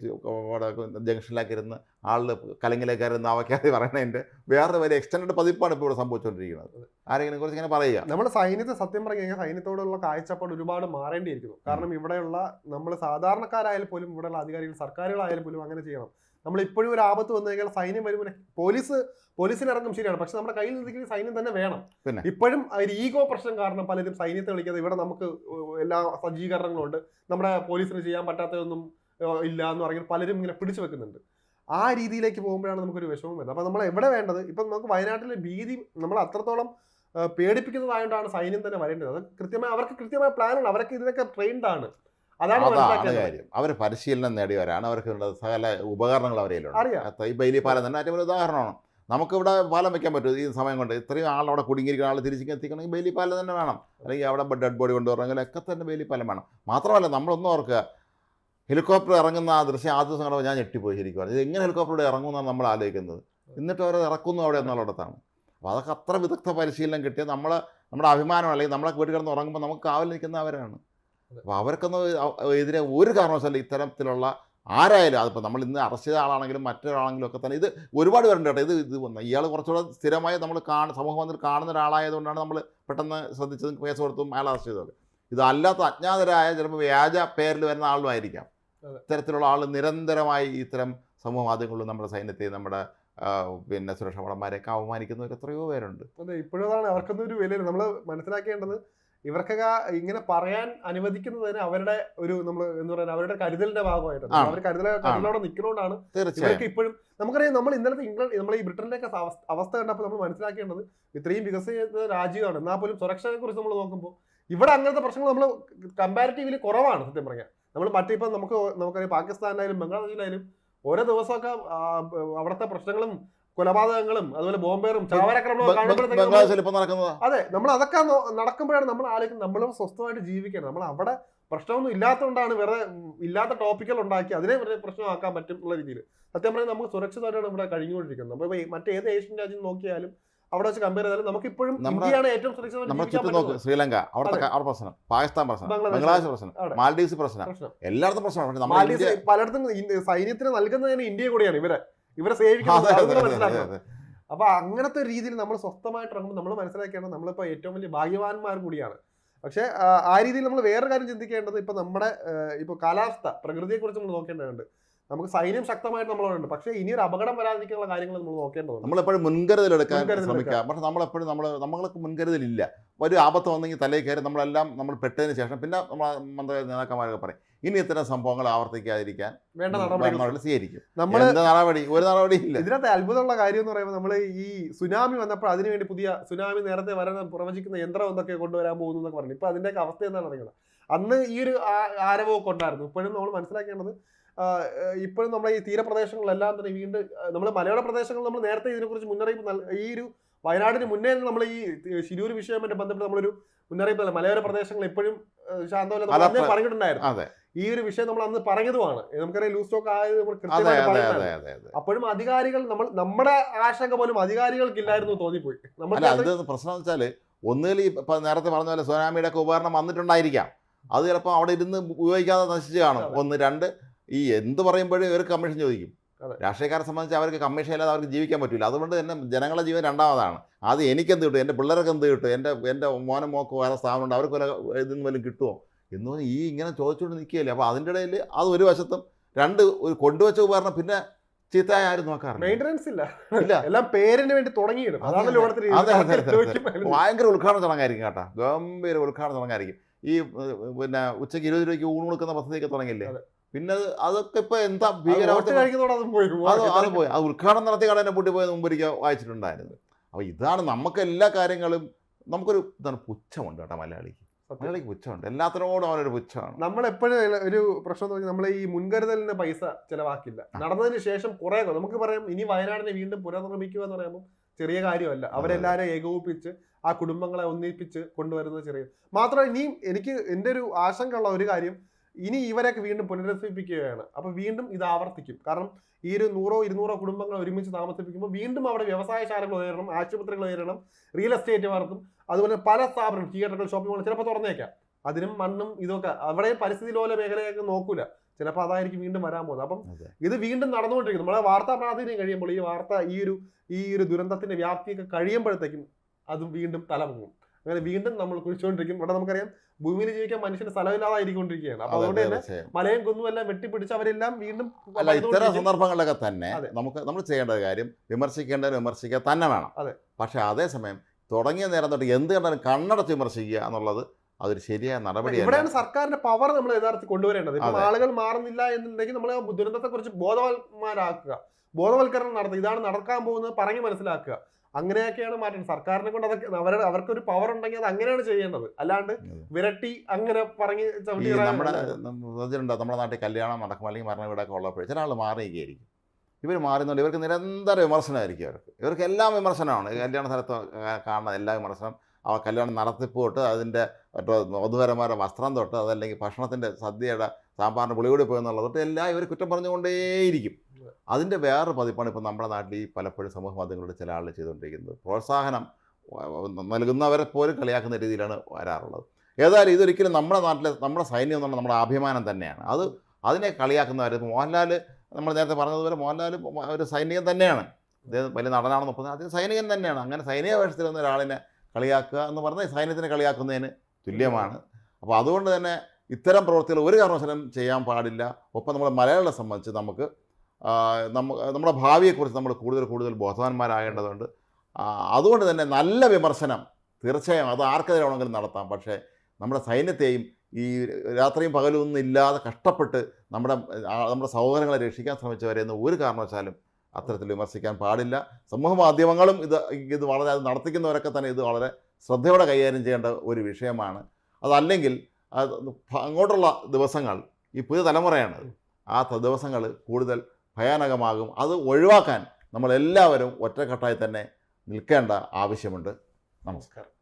ജംഗ്ഷനിലൊക്കെ ഇരുന്ന് ആളിൽ കലങ്ങിലേക്ക് ഇരുന്ന് അവക്കാതെ പറയണതിന്റെ വേറെ വലിയ എക്സ്റ്റൻഡ് പതിപ്പാണ് ഇപ്പോൾ ഇവിടെ സംഭവിച്ചുകൊണ്ടിരിക്കുന്നത്. ആരെങ്കിലും കുറിച്ച് ഇങ്ങനെ പറയുക. നമ്മൾ സൈന്യത്തെ സത്യം പറഞ്ഞു കഴിഞ്ഞാൽ സൈന്യത്തോടുള്ള കാഴ്ചപ്പാട് ഒരുപാട് മാറേണ്ടിയിരിക്കുന്നു. കാരണം ഇവിടെയുള്ള നമ്മൾ സാധാരണക്കാരായാലും പോലും ഇവിടെയുള്ള അധികാരികൾ സർക്കാരുകളായാലും പോലും അങ്ങനെ ചെയ്യണം. നമ്മൾ ഇപ്പോഴും ഒരു ആപത്ത് വന്നു കഴിഞ്ഞാൽ സൈന്യം വരുമ്പോൾ പോലീസ് പോലീസിന് ഇറങ്ങും ശരിയാണ്. പക്ഷെ നമ്മുടെ കയ്യിൽ നിൽക്കുന്ന സൈന്യം തന്നെ വേണം? ഇപ്പോഴും ഒരു ഈഗോ പ്രശ്നം കാരണം പലരും സൈന്യത്തെ വിളിക്കാതെ ഇവിടെ നമുക്ക് എല്ലാ സജ്ജീകരണങ്ങളും ഉണ്ട് നമ്മുടെ പോലീസിന് ചെയ്യാൻ പറ്റാത്തതൊന്നും ഇല്ല എന്ന് പറഞ്ഞാൽ പലരും ഇങ്ങനെ പിടിച്ചു വെക്കുന്നുണ്ട്. ആ രീതിയിലേക്ക് പോകുമ്പോഴാണ് നമുക്കൊരു വിഷമം വരുന്നത്. അപ്പം നമ്മൾ എവിടെ വേണ്ടത്? ഇപ്പം നമുക്ക് വയനാട്ടിലെ ഭീതി നമ്മൾ അത്രത്തോളം പേടിപ്പിക്കുന്നതായതുകൊണ്ടാണ് സൈന്യം തന്നെ വരേണ്ടത്. അത് കൃത്യമായി അവർക്ക് കൃത്യമായ പ്ലാനാണ് അവരൊക്കെ ഇതിനൊക്കെ ട്രെയിൻഡാണ് അതാണ് അതാണ് കാര്യം. അവർ പരിശീലനം നേടിയവരാണ് അവർക്ക് സകല ഉപകരണങ്ങൾ. കയ്യിലുണ്ട് ഈ ബൈലി പാലം തന്നെ ഏറ്റവും ഉദാഹരണമാണ്. ഉദാഹരണമാണ് നമുക്കിവിടെ പാലം വെക്കാൻ പറ്റും ഈ സമയം കൊണ്ട്. ഇത്രയും ആൾ അവിടെ കുടുങ്ങിയിരിക്കുന്ന ആൾ തിരിച്ചു എത്തിക്കണമെങ്കിൽ ബെയിലി പാലം തന്നെ വേണം. അല്ലെങ്കിൽ അവിടെ ഡെഡ് ബോഡി കൊണ്ടുവരണമെങ്കിൽ ഒക്കെ തന്നെ ബെയിലി പാലം വേണം. മാത്രമല്ല നമ്മളൊന്നും ഓർക്കുക ഹെലികോപ്റ്റർ ഇറങ്ങുന്ന ആ ദൃശ്യം ആദ്യ ദിവസം കണ്ടപ്പോൾ ഞാൻ ഞെട്ടിപ്പോയി ശരിക്കും ഇത് എങ്ങനെ ഹെലികോപ്റ്റർ ഇറങ്ങുമെന്നാണ് നമ്മൾ ആലോചിക്കുന്നത്. എന്നിട്ട് അവർ ഇറക്കുന്നു അവിടെ എന്നുള്ളിടത്താണ്. അപ്പോൾ അതൊക്കെ അത്ര വിദഗ്ധ പരിശീലനം കിട്ടിയ നമ്മൾ നമ്മുടെ അഭിമാനം അല്ലെങ്കിൽ നമ്മളെ വീട്ടിൽ കിടന്ന് ഉറങ്ങുമ്പോൾ നമുക്ക് കാവൽ അപ്പോൾ അവർക്കൊന്നും എതിരെ ഒരു കാരണവശാലും ഇത്തരത്തിലുള്ള ആരായാലും അതിപ്പോൾ നമ്മൾ ഇന്ന് അറസ്റ്റ് ചെയ്ത ആളാണെങ്കിലും മറ്റൊരാളാണെങ്കിലും ഒക്കെ തന്നെ ഇത് ഒരുപാട് പേരുണ്ട് കേട്ടോ. ഇത് ഇത് വന്ന ഇയാൾ കുറച്ചുകൂടെ സ്ഥിരമായി നമ്മൾ കാണ സമൂഹ മന്ത്രി കാണുന്ന ഒരാളായതുകൊണ്ടാണ് നമ്മൾ പെട്ടെന്ന് ശ്രദ്ധിച്ചതും കേസ് കൊടുത്തും അയാൾ അറസ്റ്റ് ചെയ്തത്. ഇതല്ലാത്ത അജ്ഞാതരായ ചിലപ്പോൾ വ്യാജ പേരിൽ വരുന്ന ആളുമായിരിക്കാം. ഇത്തരത്തിലുള്ള ആൾ നിരന്തരമായി ഇത്തരം സമൂഹ മാധ്യമങ്ങളിലും നമ്മുടെ സൈന്യത്തെ നമ്മുടെ പിന്നെ സുരക്ഷാ വളന്മാരെയൊക്കെ അവമാനിക്കുന്നവർ എത്രയോ പേരുണ്ട്. അതെ ഇപ്പോഴും അതാണ് അവർക്കൊന്നും ഒരു വിലയില്ല. നമ്മൾ മനസ്സിലാക്കേണ്ടത് ഇവർക്കൊക്കെ ഇങ്ങനെ പറയാൻ അനുവദിക്കുന്നതിന് അവരുടെ ഒരു നമ്മൾ എന്ന് പറയുക അവരുടെ കരുതലിന്റെ ഭാഗമായിട്ടാണ്. അവർ കരുതൽ കരുതലോടെ നിൽക്കുന്നതുകൊണ്ടാണ് ഇവർക്ക് ഇപ്പോഴും നമുക്കറിയാം നമ്മൾ ഇന്നലത്തെ ഇംഗ്ലണ്ട് നമ്മൾ ഈ ബ്രിട്ടനിലേക്ക് അവസ്ഥ അവസ്ഥ കണ്ടപ്പോൾ നമ്മൾ മനസ്സിലാക്കേണ്ടത് ഇത്രയും വികസിത രാജ്യമാണ്. എന്നാൽ പോലും സുരക്ഷയെ കുറിച്ച് നമ്മൾ നോക്കുമ്പോൾ ഇവിടെ അങ്ങനത്തെ പ്രശ്നങ്ങൾ നമ്മൾ കമ്പാരിറ്റീവ്ലി കുറവാണ് സത്യം പറഞ്ഞാൽ നമ്മൾ മറ്റിപ്പോൾ നമുക്ക് നമുക്കറിയാം പാകിസ്ഥാനായാലും ബംഗ്ലാദേശിലായാലും ഓരോ ദിവസമൊക്കെ അവിടുത്തെ പ്രശ്നങ്ങളും കൊലപാതകങ്ങളും അതുപോലെ ബോംബേറും ചാവരക്രമണവും അതെ നമ്മൾ അതൊക്കെ നടക്കുമ്പോഴാണ് നമ്മൾ ആലോചിക്കുന്നത് നമ്മൾ സ്വസ്ഥമായിട്ട് ജീവിക്കണം. നമ്മൾ അവിടെ പ്രശ്നമൊന്നും ഇല്ലാത്തതുകൊണ്ടാണ് വേറെ ഇല്ലാത്ത ടോപ്പിക്കൽ ഉണ്ടാക്കി അതിനെ വെറുതെ പ്രശ്നമാക്കാൻ പറ്റും എന്നുള്ള രീതിയിൽ. സത്യം പറഞ്ഞാൽ നമുക്ക് സുരക്ഷിതമായിട്ടാണ് ഇവിടെ കഴിഞ്ഞുകൊണ്ടിരിക്കുന്നത്. നമ്മൾ മറ്റേത് ഏഷ്യൻ രാജ്യം നോക്കിയാലും അവിടെ വെച്ച് കമ്പയർ ചെയ്താലും നമുക്ക് ഇപ്പോഴും ഇന്ത്യയാണ് ഏറ്റവും നോക്ക് ശ്രീലങ്ക അവിടുത്തെ അവിടെ പ്രശ്നം പാകിസ്ഥാൻ പ്രശ്നം ബംഗ്ലാദേശ് പ്രശ്നം. മാലദ്വീപ് പ്രശ്നം. എല്ലായിടത്തും പ്രശ്നമാണ്. പലയിടത്തും സൈന്യത്തിന് സൈന്യത്തിന് നൽകുന്നതിന് ഇന്ത്യ കൂടിയാണ് ഇവരെ. ഇവരെ സേവിക്കുന്നത്. അപ്പൊ അങ്ങനത്തെ രീതിയിൽ നമ്മൾ സ്വസ്ഥമായിട്ട് ഇറങ്ങുമ്പോൾ നമ്മൾ മനസ്സിലാക്കേണ്ടത് നമ്മളിപ്പോൾ ഏറ്റവും വലിയ ഭാഗ്യവാന്മാർ കൂടിയാണ്. പക്ഷേ ആ, രീതിയിൽ നമ്മൾ വേറെ കാര്യം ചിന്തിക്കേണ്ടത് ഇപ്പൊ നമ്മുടെ ഇപ്പൊ കാലാവസ്ഥ പ്രകൃതിയെക്കുറിച്ച് നമ്മൾ നോക്കേണ്ടതുണ്ട്. നമുക്ക് സൈന്യം ശക്തമായിട്ട് നമ്മളോടുണ്ട്. പക്ഷേ ഇനി ഒരു അപകടം വരാതിരിക്കാനുള്ള കാര്യങ്ങൾ നമ്മൾ നോക്കേണ്ടതുണ്ട്. നമ്മളെപ്പോഴും മുൻകരുതൽ എടുക്കാൻ ശ്രമിക്കാം. പക്ഷെ നമ്മളെപ്പോഴും നമ്മൾ നമ്മൾക്ക് മുൻകരുതലില്ല. ഒരു ആപത്ത് വന്നെങ്കിൽ തലയിൽ കയറി നമ്മളെല്ലാം നമ്മൾ പെട്ടതിന് ശേഷം പിന്നെ നമ്മൾ മന്ത്രി നേതാക്കന്മാരൊക്കെ പറയും ഇനി ഇത്തരം സംഭവങ്ങൾ ആവർത്തിക്കാതിരിക്കാൻ വേണ്ട നടപടികൾ. നടപടി സ്വീകരിക്കും. നമ്മൾ നടപടി? ഒരു നടപടി ഇല്ല. ഇതിനകത്ത് അത്ഭുതമുള്ള കാര്യം എന്ന് പറയുമ്പോൾ നമ്മൾ ഈ സുനാമി വന്നപ്പോൾ അതിനുവേണ്ടി പുതിയ സുനാമി നേരത്തെ വരാൻ പ്രവചിക്കുന്ന യന്ത്രം എന്തൊക്കെ കൊണ്ടുവരാൻ പോകുന്നു എന്നൊക്കെ പറഞ്ഞു. ഇപ്പൊ അതിന്റെ അവസ്ഥ എന്താണ് അറിയുന്നത് അന്ന് ഈ ഒരു ആരവമൊക്കെ ഉണ്ടായിരുന്നു. ഇപ്പോഴും നമ്മൾ മനസ്സിലാക്കേണ്ടത് ഇപ്പോഴും നമ്മുടെ ഈ തീരപ്രദേശങ്ങളിലെല്ലാം തന്നെ വീണ്ടും നമ്മൾ മലയോര പ്രദേശങ്ങൾ നമ്മൾ നേരത്തെ ഇതിനെക്കുറിച്ച് മുന്നറിയിപ്പ് ഈ ഒരു വയനാടിന് മുന്നേ നമ്മൾ ഈ ശിരൂർ വിഷയവുമായിട്ട് ബന്ധപ്പെട്ട് നമ്മളൊരു മുന്നറിയിപ്പ്. മലയോര പ്രദേശങ്ങൾ എപ്പോഴും ശാന്തമല്ല നമ്മൾ പറഞ്ഞിട്ടുണ്ടായിരുന്നു. അതെ. ഈ ഒരു വിഷയം നമ്മൾ അന്ന് പറഞ്ഞതുമാണ്. നമുക്കറിയാം ലൂസ് ടോക്ക് ആയത് നമ്മൾ കൃത്യമായിട്ട് അപ്പോഴും അധികാരികൾ നമ്മൾ നമ്മുടെ ആശങ്ക പോലും അധികാരികൾക്കില്ലായിരുന്നു തോന്നിപ്പോയി. നമ്മൾ പ്രശ്നം വെച്ചാൽ വെച്ചാൽ ഒന്നുകിൽ ഈ ഇപ്പം നേരത്തെ പറഞ്ഞ പോലെ സുനാമിയുടെ ഒക്കെ ഉപകരണം വന്നിട്ടുണ്ടായിരിക്കാം. അത് ചിലപ്പോൾ അവിടെ ഇരുന്ന് ഉപയോഗിക്കാതെ നശിച്ച് കാണും. ഒന്ന് രണ്ട് ഈ എന്ത് പറയുമ്പോഴും ഒരു കമ്മീഷൻ ചോദിക്കും. രാഷ്ട്രീയക്കാരെ സംബന്ധിച്ച് അവർക്ക് കമ്മീഷൻ ഇല്ലാതെ അവർക്ക് ജീവിക്കാൻ പറ്റില്ല അതുകൊണ്ട് തന്നെ ജനങ്ങളുടെ ജീവൻ രണ്ടാമതാണ്. അത് എനിക്ക് എന്ത് കിട്ടും? എന്റെ പിള്ളേർക്ക് എന്ത് കിട്ടും? എന്റെ എന്റെ മോനും മോക്കും വേറെ സ്ഥാപനമുണ്ട്. അവർക്ക് വല്ല ഇതിന് വല്ലതും കിട്ടുമോ? എന്ന് പറഞ്ഞാൽ ഈ ഇങ്ങനെ ചോദിച്ചുകൊണ്ട് നിൽക്കുകയല്ലേ? അപ്പോൾ അതിന്റെ ഇടയിൽ അത് ഒരു വശത്തും രണ്ട് ഒരു കൊണ്ടുവച്ച ഉപകരണം പിന്നെ ചീത്തയായ ആരും നോക്കാറില്ല. മെയിന്റനൻസ് ഇല്ല. ഇല്ല. എല്ലാം പേരിന് വേണ്ടി തുടങ്ങിയിടും അതെ, അതാണല്ലോ ഭയങ്കര ഉദ്ഘാടന ചടങ്ങായിരിക്കും കേട്ടോ. ഗംഭീര ഉദ്ഘാടന ചടങ്ങായിരിക്കും ഈ പിന്നെ ഉച്ചയ്ക്ക് ഇരുപത് രൂപയ്ക്ക് ഊണ് കൊടുക്കുന്ന പദ്ധതിയൊക്കെ തുടങ്ങില്ലേ പിന്നെ അത് അതൊക്കെ ഇപ്പൊ എന്താ ഭീകരാവസ്ഥ അത് അത് പോയി. അത് ഉദ്ഘാടനം നടത്തിയ കടേനെ പൂട്ടി പോയത് മുമ്പൊരിക്കൽ വായിച്ചിട്ടുണ്ടായിരുന്നു. അപ്പോൾ ഇതാണ് നമുക്ക് എല്ലാ കാര്യങ്ങളും നമുക്കൊരു ഇതാണ് പുച്ഛമുണ്ട് കേട്ടോ മലയാളിക്ക്. മലയാളിക്ക് പുച്ഛമുണ്ട്. എല്ലാത്തിനോടും അവനൊരു പുച്ഛമാണ്. നമ്മളെപ്പോഴും ഒരു പ്രശ്നം എന്ന് പറഞ്ഞാൽ നമ്മൾ ഈ മുൻകരുതലിന് പൈസ ചിലവാക്കില്ല. നടന്നതിന് ശേഷം കുറെ നമുക്ക് പറയാം ഇനി വയനാടിനെ വീണ്ടും പുനർനിർമ്മിക്കുക എന്ന് പറയുമ്പോൾ ചെറിയ കാര്യമല്ല. അവരെല്ലാവരും ഏകോപിപ്പിച്ച് ആ കുടുംബങ്ങളെ ഒന്നിപ്പിച്ച് കൊണ്ടുവരുന്നത് ചെറിയ മാത്രമല്ല ഇനിയും എനിക്ക് എന്റെ ഒരു ആശങ്ക ഉള്ള ഒരു കാര്യം ഇനി ഇവരൊക്കെ വീണ്ടും പുനരധിപ്പിക്കുകയാണ് അപ്പൊ വീണ്ടും ഇത് ആവർത്തിക്കും. കാരണം ഈ ഒരു നൂറോ ഇരുന്നൂറോ കുടുംബങ്ങൾ ഒരുമിച്ച് താമസിപ്പിക്കുമ്പോൾ വീണ്ടും അവിടെ വ്യവസായശാലകൾ ഉയരണം ആശുപത്രികൾ ഉയരണം റിയൽ എസ്റ്റേറ്റ് വർക്കും അതുപോലെ പല സ്ഥാപനം തിയേറ്ററുകൾ ഷോപ്പിംഗ് മാൾ ചിലപ്പോൾ തുറന്നേക്കാം. അതിനും മണ്ണും ഇതൊക്കെ അവിടെ പരിസ്ഥിതി ലോല മേഖലയൊക്കെ നോക്കൂല. ചിലപ്പോൾ അതായിരിക്കും വീണ്ടും വരാൻ പോകുന്നത്. അപ്പം ഇത് വീണ്ടും നടന്നുകൊണ്ടിരിക്കും നമ്മളെ വാർത്താ പ്രാധാന്യം കഴിയുമ്പോൾ ഈ വാർത്ത ഈ ഒരു ഈ ഒരു ദുരന്തത്തിന്റെ വ്യാപ്തിയൊക്കെ കഴിയുമ്പോഴത്തേക്കും അതും വീണ്ടും തലമുങ്ങും അങ്ങനെ വീണ്ടും നമ്മൾ കുഴിച്ചുകൊണ്ടിരിക്കും ഇവിടെ നമുക്കറിയാം ഭൂമിയിൽ ജീവിക്കാൻ മനുഷ്യന് സ്ഥലമില്ലാതായിരിക്കൊണ്ടിരിക്കുകയാണ്. അപ്പൊ അതെ, അതുകൊണ്ട് തന്നെ. മലയും കുന്നും എല്ലാം വെട്ടിപ്പിടിച്ച് അവരെല്ലാം വീണ്ടും അല്ല ഇത്തരം. സന്ദർഭങ്ങളിലൊക്കെ തന്നെ നമുക്ക് നമ്മൾ ചെയ്യേണ്ട കാര്യം വിമർശിക്കേണ്ടത് വിമർശിക്കുക തന്നെ വേണം. അതെ. പക്ഷെ അതേസമയം തുടങ്ങിയ നേരം തൊട്ട് എന്ത് കണ്ടാലും കണ്ണടച്ച് വിമർശിക്കുക എന്നുള്ളത് അതൊരു ശരിയായ നടപടി ഇവിടെയാണ് സർക്കാരിന്റെ പവർ നമ്മൾ യഥാർത്ഥത്തിൽ കൊണ്ടുവരേണ്ടത്. ആളുകൾ മാറുന്നില്ല എന്നുണ്ടെങ്കിൽ നമ്മൾ ദുരന്തത്തെ കുറിച്ച് ബോധവന്മാരാക്കുക ബോധവൽക്കരണം നടത്തുക. ഇതാണ് നടക്കാൻ പോകുന്നത് പറഞ്ഞു മനസ്സിലാക്കുക. അങ്ങനെയൊക്കെയാണ് മാറ്റേണ്ടത് സർക്കാരിനെ കൊണ്ട് അതൊക്കെ അവരുടെ അവർക്കൊരു പവർ ഉണ്ടെങ്കിൽ അത് അങ്ങനെയാണ് ചെയ്യേണ്ടത്. അല്ലാണ്ട് വിരട്ടി അങ്ങനെ പറഞ്ഞ് നമ്മുടെ. ശ്രദ്ധിച്ചിട്ടുണ്ടോ നമ്മുടെ നാട്ടിൽ കല്യാണം നടക്കും അല്ലെങ്കിൽ മരണ വീടൊക്കെ ഉള്ളപ്പോൾ ചില ആൾ മാറിയിരിക്കുകയായിരിക്കും ഇവർ മാറുന്നുണ്ട് ഇവർക്ക് നിരന്തര വിമർശനമായിരിക്കും അവർക്ക്. ഇവർക്ക് എല്ലാം വിമർശനമാണ്. കല്യാണ സ്ഥലത്ത് കാണുന്ന എല്ലാ വിമർശനം ആ കല്യാണം നടത്തിപ്പോട്ട് അതിന്റെ മറ്റോ വധുവരന്മാരുടെ വസ്ത്രം തൊട്ട് അതല്ലെങ്കിൽ ഭക്ഷണത്തിന്റെ സദ്യയുടെ സാമ്പാറിന്റെ പുളികൂടി പോയെന്നുള്ളത് തൊട്ട് എല്ലാം ഇവർ കുറ്റം പറഞ്ഞുകൊണ്ടേയിരിക്കും. അതിന്റെ വേറൊരു പതിപ്പാണ് ഇപ്പോൾ നമ്മുടെ നാട്ടിൽ ഈ പലപ്പോഴും സമൂഹ മാധ്യമങ്ങളുടെ ചില ആളുകൾ ചെയ്തുകൊണ്ടിരിക്കുന്നത്. പ്രോത്സാഹനം നൽകുന്നവരെ പോലും കളിയാക്കുന്ന രീതിയിലാണ് വരാറുള്ളത്. ഏതായാലും ഇതൊരിക്കലും നമ്മുടെ നാട്ടിലെ നമ്മുടെ സൈന്യം എന്നുള്ള നമ്മുടെ അഭിമാനം തന്നെയാണ്. അത് അതിനെ കളിയാക്കുന്നവർ മോഹൻലാൽ നമ്മൾ നേരത്തെ പറഞ്ഞതുപോലെ മോഹൻലാൽ ഒരു സൈനികൻ തന്നെയാണ്. അദ്ദേഹം വലിയ നടനാണെന്ന് പറഞ്ഞാൽ അദ്ദേഹം സൈനികൻ തന്നെയാണ്. അങ്ങനെ സൈനിക വേഷത്തിൽ വന്ന ഒരാളിനെ കളിയാക്കുക എന്ന് പറഞ്ഞാൽ സൈന്യത്തിനെ കളിയാക്കുന്നതിന് തുല്യമാണ്. അപ്പോൾ അതുകൊണ്ട് തന്നെ ഇത്തരം പ്രവൃത്തികൾ ഒരു കാരണവശാലും ചെയ്യാൻ പാടില്ല. ഒപ്പം നമ്മുടെ മലയാളികളെ സംബന്ധിച്ച് നമുക്ക് നമ്മുടെ ഭാവിയെക്കുറിച്ച് നമ്മൾ കൂടുതൽ കൂടുതൽ ബോധവാന്മാരാകേണ്ടതുണ്ട്. അതുകൊണ്ട് തന്നെ നല്ല വിമർശനം തീർച്ചയായും അത് ആർക്കെതിരെ വേണമെങ്കിലും നടത്താം. പക്ഷേ നമ്മുടെ സൈന്യത്തെയും ഈ രാത്രിയും പകലും ഒന്നും ഇല്ലാതെ കഷ്ടപ്പെട്ട് നമ്മുടെ നമ്മുടെ സഹോദരങ്ങളെ രക്ഷിക്കാൻ ശ്രമിച്ചവരെയൊന്നും ഒരു കാരണവശാലും അത്തരത്തിൽ വിമർശിക്കാൻ പാടില്ല. സമൂഹ മാധ്യമങ്ങളും ഇത് ഇത് വളരെ അത് നടത്തിക്കുന്നവരൊക്കെ തന്നെ ഇത് വളരെ ശ്രദ്ധയോടെ കൈകാര്യം ചെയ്യേണ്ട ഒരു വിഷയമാണ്. അതല്ലെങ്കിൽ അങ്ങോട്ടുള്ള ദിവസങ്ങൾ ഈ പുതിയ തലമുറയാണ്. ആ ദിവസങ്ങൾ കൂടുതൽ ഭയാനകമാകും. അത് ഒഴിവാക്കാൻ നമ്മളെല്ലാവരും ഒറ്റക്കെട്ടായി തന്നെ നിൽക്കേണ്ട ആവശ്യമുണ്ട്. നമസ്കാരം.